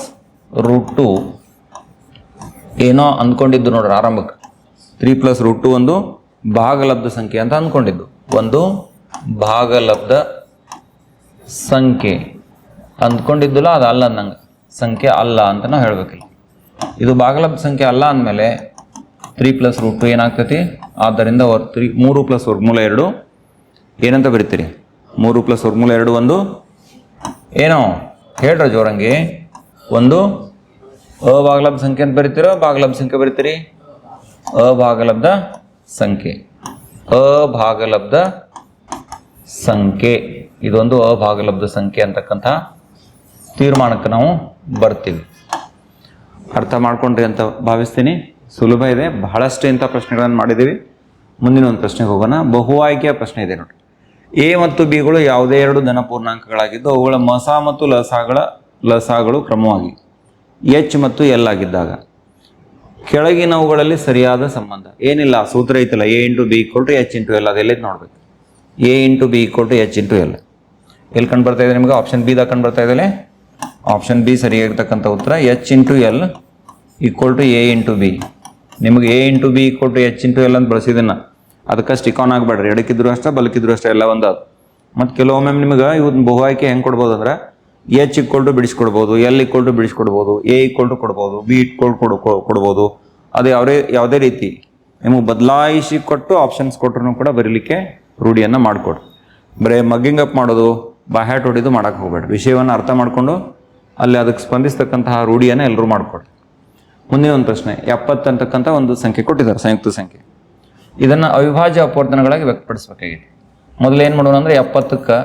ರೂಟ್ ಟು ಏನೋ ಅಂದ್ಕೊಂಡಿದ್ದು ನೋಡ್ರಿ ಆರಂಭಕ್ಕೆ. ತ್ರೀ ಪ್ಲಸ್ ರೂಟ್ ಟು ಒಂದು ಭಾಗಲಬ್ಧ ಸಂಖ್ಯೆ ಅಂತ ಅಂದ್ಕೊಂಡಿದ್ದು. ಒಂದು ಭಾಗಲಬ್ಧ ಸಂಖ್ಯೆ ಅಂದ್ಕೊಂಡಿದ್ದಲ್ಲ, ಅದು ಅಲ್ಲ ನಂಗೆ ಸಂಖ್ಯೆ ಅಲ್ಲ ಅಂತ ನಾವು ಹೇಳಬೇಕಿಲ್ಲ. ಇದು ಭಾಗಲಬ್ಧ ಸಂಖ್ಯೆ ಅಲ್ಲ ಅಂದಮೇಲೆ ತ್ರೀ ಪ್ಲಸ್ ರೂಟ್ ಟು ಏನಾಗ್ತೈತಿ? ಆದ್ದರಿಂದ ವರ್ ತ್ರೀ ಮೂರು ಪ್ಲಸ್ ವರ್ಗಮೂಲ ಎರಡು. ಏನಂತ ಬರೀತೀರಿ? ಮೂರು ಪ್ಲಸ್ ವರ್ಗಮೂಲ ಎರಡು ಒಂದು ಏನೋ? ಹೇಳ್ರ ಜೋರಂಗಿ. ಒಂದು ಅಭಾಗಲಬ್ಧ ಸಂಖ್ಯೆ ಅಂತ ಬರೀತೀರೋ? ಭಾಗಲಬ್ಧ ಸಂಖ್ಯೆ ಬರೀತೀರಿ? ಅಭಾಗಲಬ್ಧ ಸಂಖ್ಯೆ. ಅಭಾಗಲಬ್ಧ ಸಂಖ್ಯೆ. ಇದೊಂದು ಅಭಾಗಲಬ್ಧ ಸಂಖ್ಯೆ ಅಂತಕ್ಕಂಥ ತೀರ್ಮಾನಕ್ಕೆ ನಾವು ಬರ್ತೀವಿ. ಅರ್ಥ ಮಾಡ್ಕೊಂಡ್ರಿ ಅಂತ ಭಾವಿಸ್ತೀನಿ. ಸುಲಭ ಇದೆ. ಬಹಳಷ್ಟು ಇಂಥ ಪ್ರಶ್ನೆಗಳನ್ನು ಮಾಡಿದ್ದೀವಿ. ಮುಂದಿನ ಒಂದು ಪ್ರಶ್ನೆಗೆ ಹೋಗೋಣ. ಬಹು ಆಯ್ಕೆಯ ಪ್ರಶ್ನೆ ಇದೆ ನೋಡಿ. ಎ ಮತ್ತು ಬಿಗಳು ಯಾವುದೇ ಎರಡು ಧನ ಪೂರ್ಣಾಂಕಗಳಾಗಿದ್ದು ಅವುಗಳ ಮಸ ಮತ್ತು ಲಸಾಗಳ, ಲಸಾಗಳು ಕ್ರಮವಾಗಿ ಎಚ್ ಮತ್ತು ಎಲ್ ಆಗಿದ್ದಾಗ. ಕೆಳಗಿನವುಗಳಲ್ಲಿ ಸರಿಯಾದ ಸಂಬಂಧ. ಏನಿಲ್ಲ, ಸೂತ್ರ ಐತಲ್ಲ, A into B equal to H into L, ಅದೆಲ್ಲ ನೋಡ್ಬೇಕು. A into B equal to H into L. ಎಲ್ಲಿ ಕಂಡು ಬರ್ತಾ ಇದೆ ನಿಮಗೆ? ಆಪ್ಷನ್ ಬಿ ದಾಗ ಕಂಡು ಬರ್ತಾ ಇದೆ ಆಪ್ಷನ್ ಬಿ ಸರಿಯಾಗಿರ್ತಕ್ಕಂಥ ಉತ್ತರ, H into L equal to A into B. ನಿಮಗೆ A into B equal to H into ಎಲ್ಲ ಅಂತ ಅದಕ್ಕೆ ಸ್ಟಿಕ್ ಆನ್ ಆಗಬೇಡ್ರಿ. ಎಡಕ್ಕಿದ್ರು ಅಷ್ಟೇ ಬಲಕ್ಕಿದ್ರು ಅಷ್ಟೇ ಎಲ್ಲ ಒಂದು ಮತ್ತು ಕೆಲವೊಮ್ಮೆ ನಿಮಗೆ ಇವತ್ತು ಬಹು ಆಯ್ಕೆ ಹೆಂಗೆ ಕೊಡ್ಬೋದು ಅಂದ್ರೆ ಎಚ್ ಇಕ್ವಲ್ ಟು ಬಿಡಿಸ್ಕೊಡ್ಬೋದು ಎಲ್ ಇಕ್ವಲ್ ಟು ಬಿಡಿಸ್ಕೊಡ್ಬೋದು ಎ ಇಕ್ವಲ್ ಟು ಕೊಡ್ಬೋದು ಬಿ ಇಟ್ಕೊಳ್ ಕೊಡು, ಕೊಡ್ಬೋದು. ಅದು ಯಾವುದೇ ಯಾವುದೇ ರೀತಿ ನಿಮಗೆ ಬದಲಾಯಿಸಿ ಕೊಟ್ಟು ಆಪ್ಷನ್ಸ್ ಕೊಟ್ಟರು ಕೂಡ ಬರೀಲಿಕ್ಕೆ ರೂಢಿಯನ್ನು ಮಾಡಿಕೊಡು. ಬರೀ ಮಗ್ಗಿಂಗ್ ಅಪ್ ಮಾಡೋದು ಬಾಹ್ಯಾಟ್ ಹೊಡಿದು ಮಾಡೋಕ್ಕೆ ಹೋಗ್ಬೇಡ್ರಿ. ವಿಷಯವನ್ನು ಅರ್ಥ ಮಾಡಿಕೊಂಡು ಅಲ್ಲಿ ಅದಕ್ಕೆ ಸ್ಪಂದಿಸ್ತಕ್ಕಂತಹ ರೂಢಿಯನ್ನು ಎಲ್ಲರೂ ಮಾಡಿಕೊಡ್ರಿ ಮುಂದಿನ ಒಂದು ಪ್ರಶ್ನೆ, ಎಪ್ಪತ್ತು ಅಂತಕ್ಕಂಥ ಒಂದು ಸಂಖ್ಯೆ ಕೊಟ್ಟಿದ್ದಾರೆ, ಸಂಯುಕ್ತ ಸಂಖ್ಯೆ. ಇದನ್ನು ಅವಿಭಾಜ್ಯ ಅಪವರ್ತನಗಳಾಗಿ ವ್ಯಕ್ತಪಡಿಸಬೇಕಾಗಿದೆ. ಮೊದಲು ಏನು ಮಾಡೋಣ ಅಂದರೆ ಎಪ್ಪತ್ತಕ್ಕೆ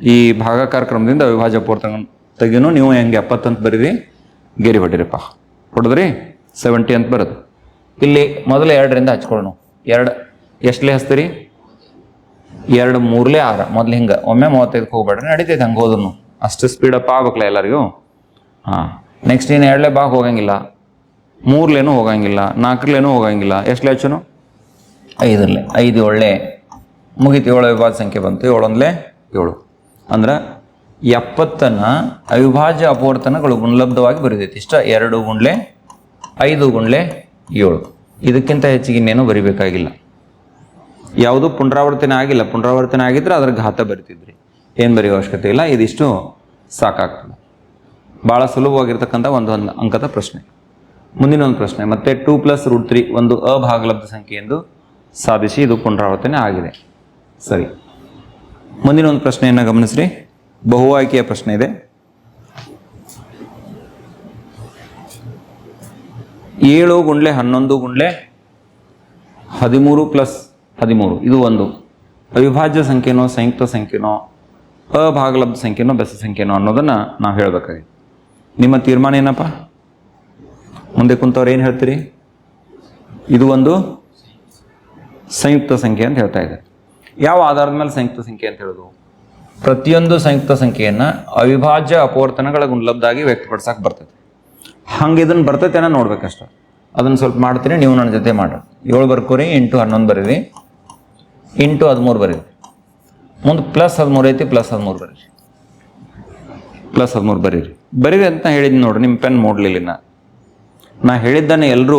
ಈ ಭಾಗ ಕ್ರಮದಿಂದ ಅವಿಭಾಜ್ಯ ಅಪವರ್ತನ ತೆಗಿನೂ ನೀವು ಹೆಂಗೆ ಎಪ್ಪತ್ತು ಅಂತ ಬರೀರಿ? ಗೇರಿ ಹೊಡಿರಿಪ್ಪ. ಹೊಡೆದ್ರಿ? ಸೆವೆಂಟಿ ಅಂತ ಬರೋದು ಇಲ್ಲಿ ಮೊದಲು ಎರಡರಿಂದ ಹಚ್ಕೊಳ್ಳೋಣ. ಎರಡು, ಎಷ್ಟಲೇ ಹಚ್ತೀರಿ? ಎರಡು ಮೂರ್ಲೆ ಆರು. ಮೊದ್ಲು ಹಿಂಗೆ. ಒಮ್ಮೆ ಮೂವತ್ತೈದಕ್ಕೆ ಹೋಗ್ಬೇಡ್ರಿ. ನಡೀತೈತೆ, ಹಂಗೆ ಹೋದ್ರು ಅಷ್ಟು ಸ್ಪೀಡಪ್ ಆಗ್ಬೇಕಲ್ಲ ಎಲ್ಲರಿಗೂ? ಹಾಂ. ನೆಕ್ಸ್ಟ್ ನೀನು ಎರಡಲೇ ಭಾಗ ಹೋಗಂಗಿಲ್ಲ. ಮೂರ್ಲೇನೂ ಹೋಗಂಗಿಲ್ಲ. ನಾಲ್ಕರ್ಲೇನೂ ಹೋಗಂಗಿಲ್ಲ. ಎಷ್ಟಲೇ ಹೆಚ್ಚು ಐದರಲ್ಲೇ ಐದು ಒಳ್ಳೆ ಮುಗಿತು. ಏಳು ಅವಿಭಾಜ್ಯ ಸಂಖ್ಯೆ ಬಂತು. ಏಳೊಂದಲೇ ಏಳು. ಅಂದ್ರೆ ಎಪ್ಪತ್ತನ ಅವಿಭಾಜ್ಯ ಅಪವರ್ತನಗಳು ಗುಣಲಬ್ಧವಾಗಿ ಬರೀತೈತಿ ಇಷ್ಟ ಎರಡು ಗುಂಡ್ಲೆ ಐದು ಗುಂಡ್ಲೆ ಏಳು. ಇದಕ್ಕಿಂತ ಹೆಚ್ಚಿಗೆ ಇನ್ನೇನು ಬರಿಬೇಕಾಗಿಲ್ಲ. ಯಾವುದು ಪುನರಾವರ್ತನೆ ಆಗಿಲ್ಲ. ಪುನರಾವರ್ತನೆ ಆಗಿದ್ರೆ ಅದ್ರ ಘಾತ ಬರಿತಿದ್ರಿ. ಏನು ಬರೆಯೋ ಅವಶ್ಯಕತೆ ಇಲ್ಲ. ಇದಿಷ್ಟು ಸಾಕಾಗ್ತದೆ. ಭಾಳ ಸುಲಭವಾಗಿರ್ತಕ್ಕಂಥ ಒಂದು ಅಂಕದ ಪ್ರಶ್ನೆ. ಮುಂದಿನ ಒಂದು ಪ್ರಶ್ನೆ. ಮತ್ತೆ ಟೂ ಪ್ಲಸ್ ರೂಟ್ ತ್ರೀ ಒಂದು ಅಭಾಗಲಬ್ಧ ಸಂಖ್ಯೆ ಎಂದು ಸಾಧಿಸಿ ಇದು ಪುನರಾವರ್ತನೆ ಆಗಿದೆ. ಸರಿ. ಮುಂದಿನ ಒಂದು ಪ್ರಶ್ನೆಯನ್ನು ಗಮನಿಸ್ರಿ. ಬಹು ಆಯ್ಕೆಯ ಪ್ರಶ್ನೆ ಇದೆ. ಏಳು ಗುಂಡ್ಲೆ ಹನ್ನೊಂದು ಗುಂಡ್ಲೆ ಹದಿಮೂರು ಪ್ಲಸ್ ಹದಿಮೂರು. ಇದು ಒಂದು. ಅವಿಭಾಜ್ಯ ಸಂಖ್ಯೆನೋ, ಸಂಯುಕ್ತ ಸಂಖ್ಯೆನೋ, ಅಭಾಗಲಬ್ಧ ಸಂಖ್ಯೆನೋ, ಬೆಸ ಸಂಖ್ಯೆನೋ ಅನ್ನೋದನ್ನು ನಾವು ಹೇಳಬೇಕಾಗಿದೆ ನಿಮ್ಮ ತೀರ್ಮಾನ ಏನಪ್ಪ? ಮುಂದೆ ಕುಂತವ್ರು ಏನು ಹೇಳ್ತೀರಿ? ಇದು ಒಂದು ಸಂಯುಕ್ತ ಸಂಖ್ಯೆ ಅಂತ ಹೇಳ್ತಾ ಇದೆ ಯಾವ ಆಧಾರದ ಮೇಲೆ ಸಂಯುಕ್ತ ಸಂಖ್ಯೆ ಅಂತ ಹೇಳೋದು? ಪ್ರತಿಯೊಂದು ಸಂಯುಕ್ತ ಸಂಖ್ಯೆಯನ್ನು ಅವಿಭಾಜ್ಯ ಅಪವರ್ತನಗಳ ಗುಣಲಬ್ಧಾಗಿ ವ್ಯಕ್ತಪಡಿಸಕ್ಕೆ ಬರ್ತೈತೆ. ಹಂಗೆ ಇದನ್ನು ಬರ್ತೈತೆ ಅನ್ನೋ ನೋಡ್ಬೇಕಷ್ಟ. ಅದನ್ನು ಸ್ವಲ್ಪ ಮಾಡ್ತೀನಿ, ನೀವು ನನ್ನ ಜೊತೆ ಮಾಡ್ರಿ. ಏಳು ಬರ್ಕೋರಿ, ಎಂಟು ಹನ್ನೊಂದು ಬರೀರಿ. ಎಂಟು ಹದಿಮೂರು ಬರೀರಿ. ಮುಂದೆ ಪ್ಲಸ್ ಹದಿಮೂರು ಐತಿ, ಪ್ಲಸ್ ಹದಿಮೂರು ಬರೀರಿ. ಪ್ಲಸ್ ಹದಿಮೂರು ಬರೀರಿ. ಬರೀರಿ ಅಂತ ಹೇಳಿದ್ದೀನಿ ನೋಡ್ರಿ ನಿಮ್ಮ ಪೆನ್ ಮೂಡ್ಲಿಲ್ಲ ನಾ ಹೇಳಿದ್ದನ್ನು ಎಲ್ಲರೂ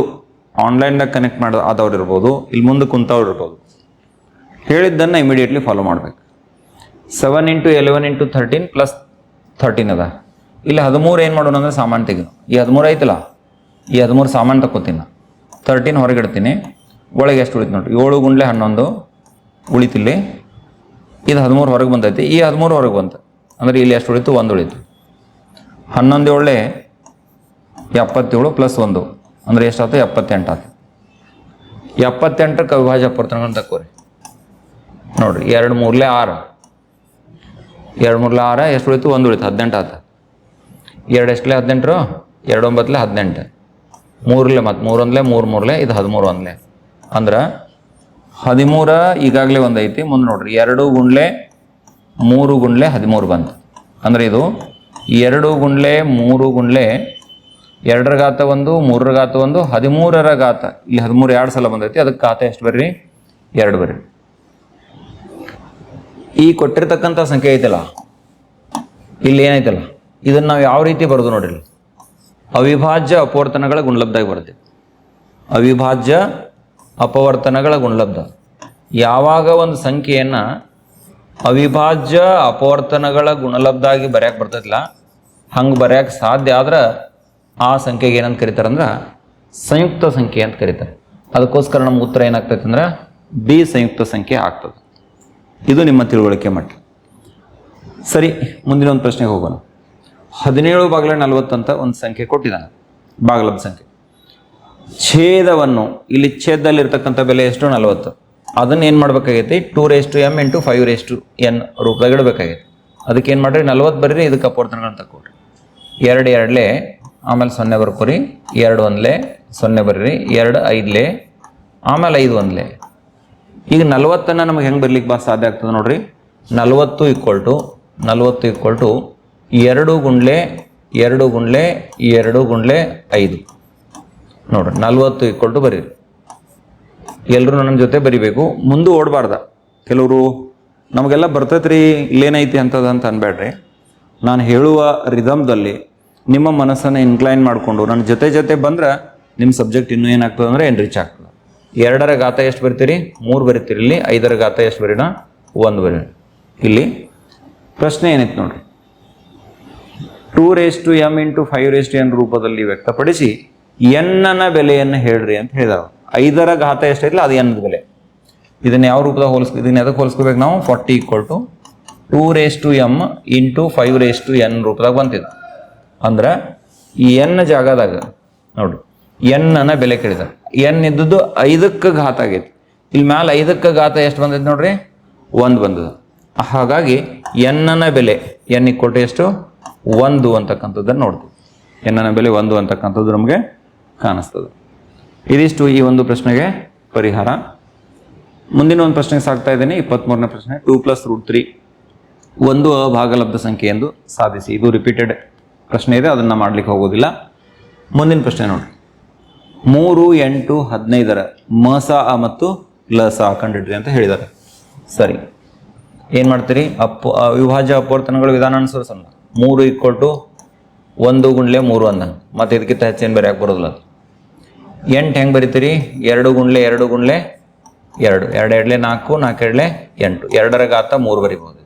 ಆನ್ಲೈನ್ದಾಗ ಕನೆಕ್ಟ್ ಮಾಡ ಆದವ್ರು ಇರ್ಬೋದು ಇಲ್ಲಿ ಮುಂದೆ ಕುಂತವ್ರು ಇರ್ಬೋದು. ಹೇಳಿದ್ದನ್ನು ಇಮಿಡಿಯೇಟ್ಲಿ ಫಾಲೋ ಮಾಡ್ಬೇಕು. Seven into eleven into thirteen plus thirteen ಅದ. ಇಲ್ಲಿ, ಹದಿಮೂರು ಏನು ಮಾಡೋಣ ಅಂದರೆ ಸಾಮಾನು ತೆಗೆದು. ಈ ಹದಿಮೂರು ಐತಲ್ಲ ಈ ಹದಿಮೂರು ಸಾಮಾನು ತಕ್ಕೋತೀನಿ. ತರ್ಟೀನ್ ಹೊರಗಿಡ್ತೀನಿ ಒಳಗೆ ಎಷ್ಟು ಉಳಿತು ನೋಡ್ರಿ, ಏಳು ಗುಂಡ್ಲೆ ಹನ್ನೊಂದು ಉಳಿತಿಲ್ಲಿ. ಇದು ಹದಿಮೂರು ಹೊರಗೆ ಬಂದೈತಿ. ಈ ಹದಿಮೂರು ಹೊರಗೆ ಬಂತು. ಅಂದರೆ ಇಲ್ಲಿ ಎಷ್ಟು ಉಳಿತು? ಒಂದು ಉಳಿತು. ಹನ್ನೊಂದು ಏಳೆ ಎಪ್ಪತ್ತೇಳು ಪ್ಲಸ್ ಒಂದು. ಅಂದರೆ ಎಷ್ಟಾಯ್ತು ಎಪ್ಪತ್ತೆಂಟು ಆಯ್ತು ಎಪ್ಪತ್ತೆಂಟಕ್ಕೆ ಅವಿಭಾಜ್ಯ ಅಂತ ತಕ್ಕೋರಿ. ನೋಡ್ರಿ, ಎರಡು ಮೂರಲೆ ಆರು. ಎರಡು ಮೂರ್ಲೆ ಆರು, ಎಷ್ಟು ಉಳಿತು? ಒಂದು ಉಳಿತು, ಹದಿನೆಂಟು ಆಯ್ತು ಎರಡು ಎಷ್ಟಲೆ ಹದಿನೆಂಟರು? ಎರಡು ಒಂಬತ್ತಲೆ ಹದಿನೆಂಟು. ಮೂರಲೆ ಮತ್ತು ಮೂರೊಂದಲೆ, ಮೂರು ಮೂರಲೆ, ಇದು ಹದಿಮೂರು ಒಂದಲೆ. ಅಂದ್ರೆ ಹದಿಮೂರ ಈಗಾಗಲೇ ಒಂದೈತಿ. ಮುಂದೆ ನೋಡ್ರಿ, ಎರಡು ಗುಂಡ್ಲೆ ಮೂರು ಗುಂಡ್ಲೆ ಹದಿಮೂರು ಬಂತು. ಅಂದರೆ ಇದು ಎರಡು ಗುಂಡ್ಲೆ, ಮೂರು ಗುಂಡ್ಲೆ, ಎರಡರ ಗಾತ ಒಂದು, ಮೂರರ ಘಾತ ಒಂದು, ಹದಿಮೂರರ ಗಾತ ಇಲ್ಲಿ ಹದಿಮೂರು ಎರಡು ಸಲ ಬಂದೈತಿ, ಅದಕ್ಕೆ ಘಾತ ಎಷ್ಟು ಬರ್ರಿ? ಎರಡು ಬರ್ರಿ. ಈ ಕೊಟ್ಟಿರ್ತಕ್ಕಂಥ ಸಂಖ್ಯೆ ಐತಲ್ಲ? ಇಲ್ಲಿ ಏನೈತಲ್ಲ? ಇದನ್ನು ನಾವು ಯಾವ ರೀತಿ ಬರೋದು ನೋಡ್ರಿ ಅವಿಭಾಜ್ಯ ಅಪವರ್ತನಗಳ ಗುಣಲಬ್ಧಾಗಿ ಬರುತ್ತೆ. ಅವಿಭಾಜ್ಯ ಅಪವರ್ತನಗಳ ಗುಣಲಬ್ಧ. ಯಾವಾಗ ಒಂದು ಸಂಖ್ಯೆಯನ್ನು ಅವಿಭಾಜ್ಯ ಅಪವರ್ತನಗಳ ಗುಣಲಬ್ಧಾಗಿ ಬರ್ಯಾಕೆ ಬರ್ತೈತಿಲ್ಲ ಹಂಗೆ ಬರ್ಯಾಕೆ ಸಾಧ್ಯ ಆದ್ರೆ ಆ ಸಂಖ್ಯೆಗೆ ಏನಂತ ಕರೀತಾರಂದ್ರೆ ಸಂಯುಕ್ತ ಸಂಖ್ಯೆ ಅಂತ ಕರೀತಾರೆ. ಅದಕ್ಕೋಸ್ಕರ ನಮ್ಮ ಉತ್ತರ ಏನಾಗ್ತೈತೆ ಅಂದ್ರೆ ಬಿ ಸಂಯುಕ್ತ ಸಂಖ್ಯೆ ಆಗ್ತದೆ. ಇದು ನಿಮ್ಮ ತಿಳುವಳಿಕೆ ಮಟ್ಟ. ಸರಿ, ಮುಂದಿನ ಒಂದು ಪ್ರಶ್ನೆಗೆ ಹೋಗೋಣ. ಹದಿನೇಳು ಬಾಗಿಲ ನಲವತ್ತಂತ ಒಂದು ಸಂಖ್ಯೆ ಕೊಟ್ಟಿದ್ದಾನೆ ಬಾಗಿಲದ ಸಂಖ್ಯೆ. ಛೇದವನ್ನು, ಇಲ್ಲಿ ಛೇದದಲ್ಲಿರ್ತಕ್ಕಂಥ ಬೆಲೆ ಎಷ್ಟು? ನಲವತ್ತು. ಅದನ್ನ ಏನು ಮಾಡ್ಬೇಕಾಗೈತಿ? Two raise to M into five raise to N ರೂಪದಾಗ ಇಡಬೇಕಾಗೈತಿ. ಅದಕ್ಕೆ ಏನು ಮಾಡ್ರಿ? ನಲ್ವತ್ತು ಬರ್ರಿ, ಇದಕ್ಕೆ ಅಪವರ್ತನಗಳಂತ ಕೊಡ್ರಿ ಎರಡು ಎರಡ್ಲೆ, ಆಮೇಲೆ ಸೊನ್ನೆ ಬರ್ಕೊರಿ. ಎರಡು ಒಂದ್ಲೆ, ಸೊನ್ನೆ ಬರ್ರಿ. ಎರಡು ಐದ್ಲೆ, ಆಮೇಲೆ ಐದು ಒಂದ್ಲೆ. ಈಗ ನಲ್ವತ್ತನ್ನು ನಮಗೆ ಹೆಂಗೆ ಬರ್ಲಿಕ್ಕೆ ಬಾ ಸಾಧ್ಯ ಆಗ್ತದೆ ನೋಡ್ರಿ? ನಲ್ವತ್ತು ಈಕ್ವಲ್ ಟು ನಲ್ವತ್ತು ಈಕ್ವಲ್ ಟು ಎರಡು ಗುಂಡ್ಲೆ ಎರಡು ಗುಂಡ್ಲೆ ಎರಡು ಗುಂಡ್ಲೆ ಐದು. ನೋಡ್ರಿ, ನಲ್ವತ್ತು ಈಕ್ವಲ್ ಟು ಬರೀರಿ. ಎಲ್ಲರೂ ನನ್ನ ಜೊತೆ ಬರಿಬೇಕು. ಮುಂದೆ ಓಡಬಾರ್ದ. ಕೆಲವರು, ನಮಗೆಲ್ಲ ಬರ್ತೈತ್ರಿ, ಇಲ್ಲೇನೈತಿ ಅಂತದಂತ ಅನ್ಬೇಡ್ರಿ ನಾನು ಹೇಳುವ ರಿದಮ್ದಲ್ಲಿ ನಿಮ್ಮ ಮನಸ್ಸನ್ನು ಇನ್ಕ್ಲೈನ್ ಮಾಡಿಕೊಂಡು ನನ್ನ ಜೊತೆ ಜೊತೆ ಬಂದ್ರೆ ನಿಮ್ಮ ಸಬ್ಜೆಕ್ಟ್ ಇನ್ನೂ ಏನಾಗ್ತದೆ ಅಂದರೆ ಎನ್ರಿಚ್ ಆಗ್ತದೆ. ಎರಡರ ಗಾತ ಎಷ್ಟು ಬರಿತೀರಿ? ಮೂರು ಬರಿತೀರಿ. ಇಲ್ಲಿ ಐದರ ಗಾತ ಎಷ್ಟು ಬರೀಣ ಒಂದು ಬರೀಣ ಇಲ್ಲಿ ಪ್ರಶ್ನೆ ಏನಿತ್ತು ನೋಡ್ರಿ. Two raise to M into five raise to N ರೂಪದಲ್ಲಿ ವ್ಯಕ್ತಪಡಿಸಿ ಎನ್ನನ ಬೆಲೆಯನ್ನು ಹೇಳ್ರಿ ಅಂತ ಹೇಳಿದಾವ ಐದರ ಘಾತ ಎಷ್ಟೈತಿಲ್ಲ ಅದು ಎನ್ನದ ಬೆಲೆ. ಇದನ್ನ ಯಾವ ರೂಪದಾಗ ಹೋಲಿಸ್ ಇದನ್ನ ಎದಕ್ಕೆ ಹೋಲಿಸ್ಕೋಬೇಕು ನಾವು? Forty equal to two raise to M into five raise to N ರೂಪದಾಗ ಬಂತಿದ್ದು ಅಂದ್ರೆ ಈ ಎನ್ ಜಾಗದಾಗ ನೋಡ್ರಿ ಎನ್ನ ಬೆಲೆ ಕೇಳಿದ. ಎನ್ ಇದ್ದದ್ದು ಐದಕ್ಕೆ ಘಾತ ಆಗೈತಿ. ಇಲ್ಲಿ ಮ್ಯಾಲೆ ಐದಕ್ಕೆ ಘಾತ ಎಷ್ಟು ಬಂದೈತೆ ನೋಡ್ರಿ? ಒಂದು ಬಂದದ. ಹಾಗಾಗಿ ಎನ್ನ ಬೆಲೆ ಎನ್ ಕೊಟ್ಟು ಎಷ್ಟು? ಒಂದು ಅಂತಕ್ಕಂಥದ್ದನ್ನು ನೋಡ್ತೀವಿ. ಎನ್ನ ಬೆಲೆ ಒಂದು ಅಂತಕ್ಕಂಥದ್ದು ನಮಗೆ ಕಾಣಿಸ್ತದೆ. ಇದಿಷ್ಟು ಈ ಒಂದು ಪ್ರಶ್ನೆಗೆ ಪರಿಹಾರ. ಮುಂದಿನ ಒಂದು ಪ್ರಶ್ನೆಗೆ ಸಾಕ್ತಾ ಇದ್ದೇನೆ. ಇಪ್ಪತ್ತ್ಮೂರನೇ ಪ್ರಶ್ನೆ. Two plus root three. ಒಂದು ಅಭಾಗಲಬ್ಧ ಸಂಖ್ಯೆ ಎಂದು ಸಾಧಿಸಿ. ಇದು ರಿಪೀಟೆಡ್ ಪ್ರಶ್ನೆ ಇದೆ. ಅದನ್ನು ಮಾಡ್ಲಿಕ್ಕೆ ಹೋಗೋದಿಲ್ಲ. ಮುಂದಿನ ಪ್ರಶ್ನೆ ನೋಡಿ. ಮೂರು, ಎಂಟು, ಹದಿನೈದರ ಮಸ ಮತ್ತು ಲಸ ಕಂಡಿಡ್ರಿ ಅಂತ ಹೇಳಿದ್ದಾರೆ. ಸರಿ. ಏನು ಮಾಡ್ತೀರಿ? ಅಪ್ಪ ವಿಭಾಜ್ಯ ಅಪವರ್ತನಗಳು ವಿಧಾನ ಅನುಸರಿಸಲ್ಲ ಮೂರು ಈಕ್ವಲ್ ಟು ಒಂದು ಗುಂಡ್ಲೆ ಮೂರು ಅಂದಂಗೆ ಮತ್ತು ಇದಕ್ಕಿಂತ ಹೆಚ್ಚೇನು ಬೇರೆ ಬರೆಯಕ್ಕೆ ಬರೋದಿಲ್ಲ ಅದು? ಎಂಟು ಹೆಂಗೆ ಬರಿತೀರಿ? ಎರಡು ಗುಂಡ್ಲೆ ಎರಡು ಗುಂಡ್ಲೆ ಎರಡು. ಎರಡು ಎರಡ್ಲೆ ನಾಲ್ಕು ನಾಲ್ಕು ಎರಡ್ಲೆ ಎಂಟು. ಎರಡರ ಗಾತ ಮೂರು ಬರಿಬೋದು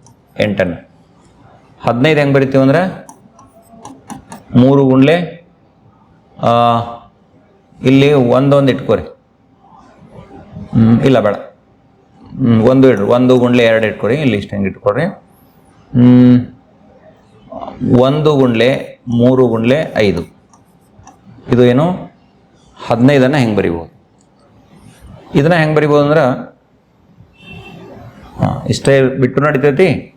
ಎಂಟನ್ನು. ಹದಿನೈದು ಹೆಂಗೆ ಬರಿತೀವಿ ಅಂದ್ರೆ? ಮೂರು ಗುಂಡ್ಲೆ ಇಲ್ಲಿ ಒಂದೊಂದು ಇಟ್ಕೋರಿ. ಇಲ್ಲ ಬೇಡ. ಒಂದು ಇಡ್ರಿ. ಒಂದು ಗುಂಡ್ಲೆ ಎರಡು ಇಟ್ಕೊರಿ. ಇಲ್ಲಿ ಇಷ್ಟು ಹೆಂಗೆ ಇಟ್ಕೊಡ್ರಿ ಹ್ಮ್, ಒಂದು ಗುಂಡ್ಲೆ ಮೂರು ಗುಂಡ್ಲೆ ಐದು. ಇದು ಏನು? ಹದಿನೈದನ್ನು ಹೆಂಗೆ ಬರಿಬೋದು? ಇದನ್ನು ಹೆಂಗೆ ಬರಿಬೋದು ಅಂದ್ರೆ ಇಷ್ಟೇ ಬಿಟ್ಟು ನಡಿತೈತಿ.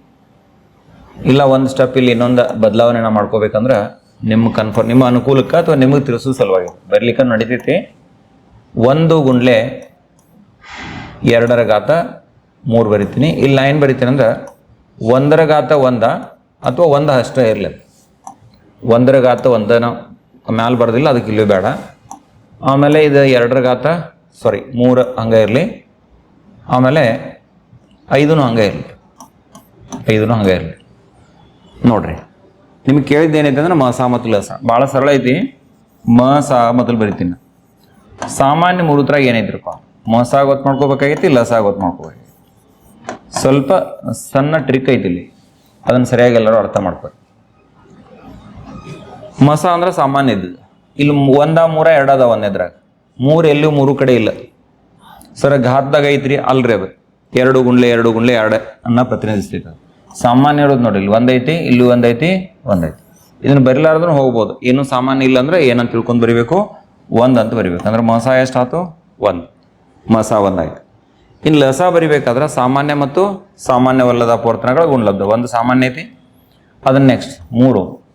ಇಲ್ಲ, ಒಂದು ಸ್ಟೆಪ್ ಇಲ್ಲಿ ಇನ್ನೊಂದು ಬದಲಾವಣೆ ಮಾಡ್ಕೋಬೇಕಂದ್ರೆ ನಿಮ್ಮ ಕನ್ಫರ್ಮ್ ನಿಮ್ಮ ಅನುಕೂಲಕ್ಕೆ ಅಥವಾ ನಿಮಗೆ ತಿಳಿಸೋ ಸಲುವಾಗಿ ಬರ್ಲಿಕ್ಕೆ ನಡಿತೈತಿ. ಒಂದು ಗುಂಡ್ಲೆ ಎರಡರ ಗಾತ ಮೂರು ಬರಿತೀನಿ. ಇಲ್ಲಿ, ಏನು ಬರಿತೀನಿ ಅಂದ್ರೆ, ಒಂದರ ಗಾತ ಒಂದ ಅಥವಾ ಒಂದು ಅಷ್ಟೇ ಇರಲಿ. ಒಂದರ ಗಾತ ಒಂದನ ಮ್ಯಾಲೆ ಬರೋದಿಲ್ಲ, ಅದಕ್ಕೆ ಇಲ್ಲೂ ಬೇಡ. ಆಮೇಲೆ ಇದು ಎರಡರ ಗಾತ ಸಾರಿ ಮೂರು ಹಂಗೆ ಇರಲಿ. ಆಮೇಲೆ ಐದೂ ಹಂಗೆ ಇರಲಿ. ಐದೂ ಹಂಗೆ ಇರಲಿ. ನೋಡ್ರಿ, ನಿಮ್ಗೆ ಕೇಳಿದ್ದು ಏನೈತೆ ಅಂದ್ರೆ ಮ, ಸಾ ಮತ್ತು ಲಸ ಭಾಳ ಸರಳ ಐತಿ. ಮ, ಸಾ ಮೊದಲು ಬರಿತೀನಿ. ಸಾಮಾನ್ಯ ಮೂರುತ್ರಾಗ ಮ, ಸಾ ಗೊತ್ತು ಮಾಡ್ಕೋಬೇಕಾಗೈತಿ ಲಸ ಗೊತ್ತು ಮಾಡ್ಕೋಬೇಕು ಸ್ವಲ್ಪ ಸಣ್ಣ ಟ್ರಿಕ್ ಐತಿ ಇಲ್ಲಿ. ಅದನ್ನು ಸರಿಯಾಗಿ ಎಲ್ಲರೂ ಅರ್ಥ ಮಾಡ್ಕೊ ಮಸ ಅಂದ್ರೆ ಸಾಮಾನ್ಯ ಇದ್ದು ಇಲ್ಲಿ ಒಂದ ಮೂರ ಎರಡದ ಒಂದೇದ್ರಾಗ ಮೂರು ಎಲ್ಲೂ ಮೂರು ಕಡೆ ಇಲ್ಲ. ಸರ ಘಾತದಾಗ ಐತ್ರಿ, ಅಲ್ರಿ ಅದು. ಎರಡು ಗುಂಡ್ಲೆ ಎರಡು ಗುಂಡ್ಲೆ ಎರಡು ಅನ್ನ ಪ್ರತಿನಿಧಿಸ್ತೈತೆ. ಸಾಮಾನ್ಯ ಇರೋದು ನೋಡಿ, ಇಲ್ಲಿ ಒಂದೈತಿ ಇಲ್ಲಿ ಒಂದೈತಿ ಒಂದೈತಿ ಇದನ್ನ ಬರಿಲಾರ್ದ್ರು ಹೋಗ್ಬೋದು. ಏನು ಸಾಮಾನ್ಯ ಇಲ್ಲ ಅಂದ್ರೆ ಏನಂತ ತಿಳ್ಕೊಂಡು ಬರಿಬೇಕು? ಒಂದು ಅಂತ ಬರಿಬೇಕು. ಅಂದ್ರೆ ಮಸ ಎಷ್ಟಾಯ್ತು ಒಂದು. ಮಸ ಒಂದಾಯ್ತು ಇನ್ನು ಲಸ ಬರಿಬೇಕಾದ್ರೆ ಸಾಮಾನ್ಯ ಮತ್ತು ಸಾಮಾನ್ಯವಲ್ಲದ ಅಪವರ್ತನಗಳ ಗುಣಲಬ್ಧ. ಒಂದು ಸಾಮಾನ್ಯ ಐತಿ. ಅದನ್ನ ನೆಕ್ಸ್ಟ್ ಮೂರು.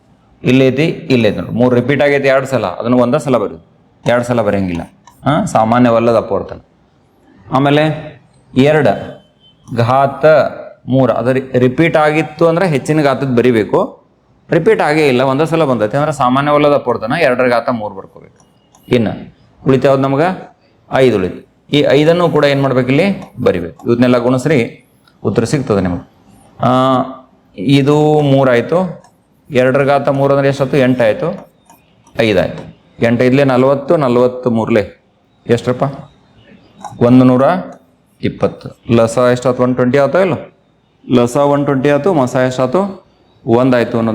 ಇಲ್ಲೈತಿ ಇಲ್ಲೈತಿ ನೋಡಿ. ಮೂರು ರಿಪೀಟ್ ಆಗೈತಿ, ಎರಡು ಸಲ. ಅದನ್ನು ಒಂದೇ ಸಲ ಬರೋದು. ಎರಡು ಸಲ ಬರೆಯಂಗಿಲ್ಲ. ಹಾಂ, ಸಾಮಾನ್ಯವಲ್ಲದ ಅಪವರ್ತನ ಆಮೇಲೆ ಎರಡು, ಘಾತ ಮೂರು. ಅದು ರಿಪೀಟ್ ಆಗಿತ್ತು ಅಂದ್ರೆ ಹೆಚ್ಚಿನ ಘಾತದ್ದು ಬರಿಬೇಕು. ರಿಪೀಟ್ ಆಗೇ ಇಲ್ಲ, ಒಂದೇ ಸಲ ಬಂದೈತಿ. ಅಂದ್ರೆ ಸಾಮಾನ್ಯವಲ್ಲದ ಅಪೂರ್ತನ ಎರಡರ ಘಾತ ಮೂರು ಬರ್ಕೋಬೇಕು. ಇನ್ನು, ಉಳಿತು ಯಾವ್ದು ನಮ್ಗೆ? ಐದು ಉಳಿತು. ಈ ಐದನ್ನು ಕೂಡ ಏನು ಮಾಡ್ಬೇಕಿಲ್ಲಿ ಬರಿಬೇಕು. ಇವನ್ನೆಲ್ಲ ಗುಣಸ್ರಿ, ಉತ್ತರ ಸಿಗ್ತದೆ ನಿಮಗೆ. ಇದು ಮೂರಾಯಿತು. ಎರಡರ ಗಾತ ಮೂರು ಅಂದ್ರೆ ಎಂಟು ಎಂಟಾಯಿತು. ಐದಾಯಿತು. ಎಂಟು ಐದಲೇ ನಲ್ವತ್ತು ನಲ್ವತ್ತು ಮೂರಲೇ ಎಷ್ಟಪ್ಪ ಒಂದು ನೂರ ಇಪ್ಪತ್ತು. ಲಸ ಎಷ್ಟಾಯ್ತು? ಒನ್ ಟ್ವೆಂಟಿ ಆಯ್ತು ಇಲ್ಲ? ಲಸ ಒನ್ ಟ್ವೆಂಟಿ ಆಯ್ತು ಮಸ ಎಷ್ಟಾಯ್ತು? ಒಂದಾಯ್ತು ಅನ್ನೋದು.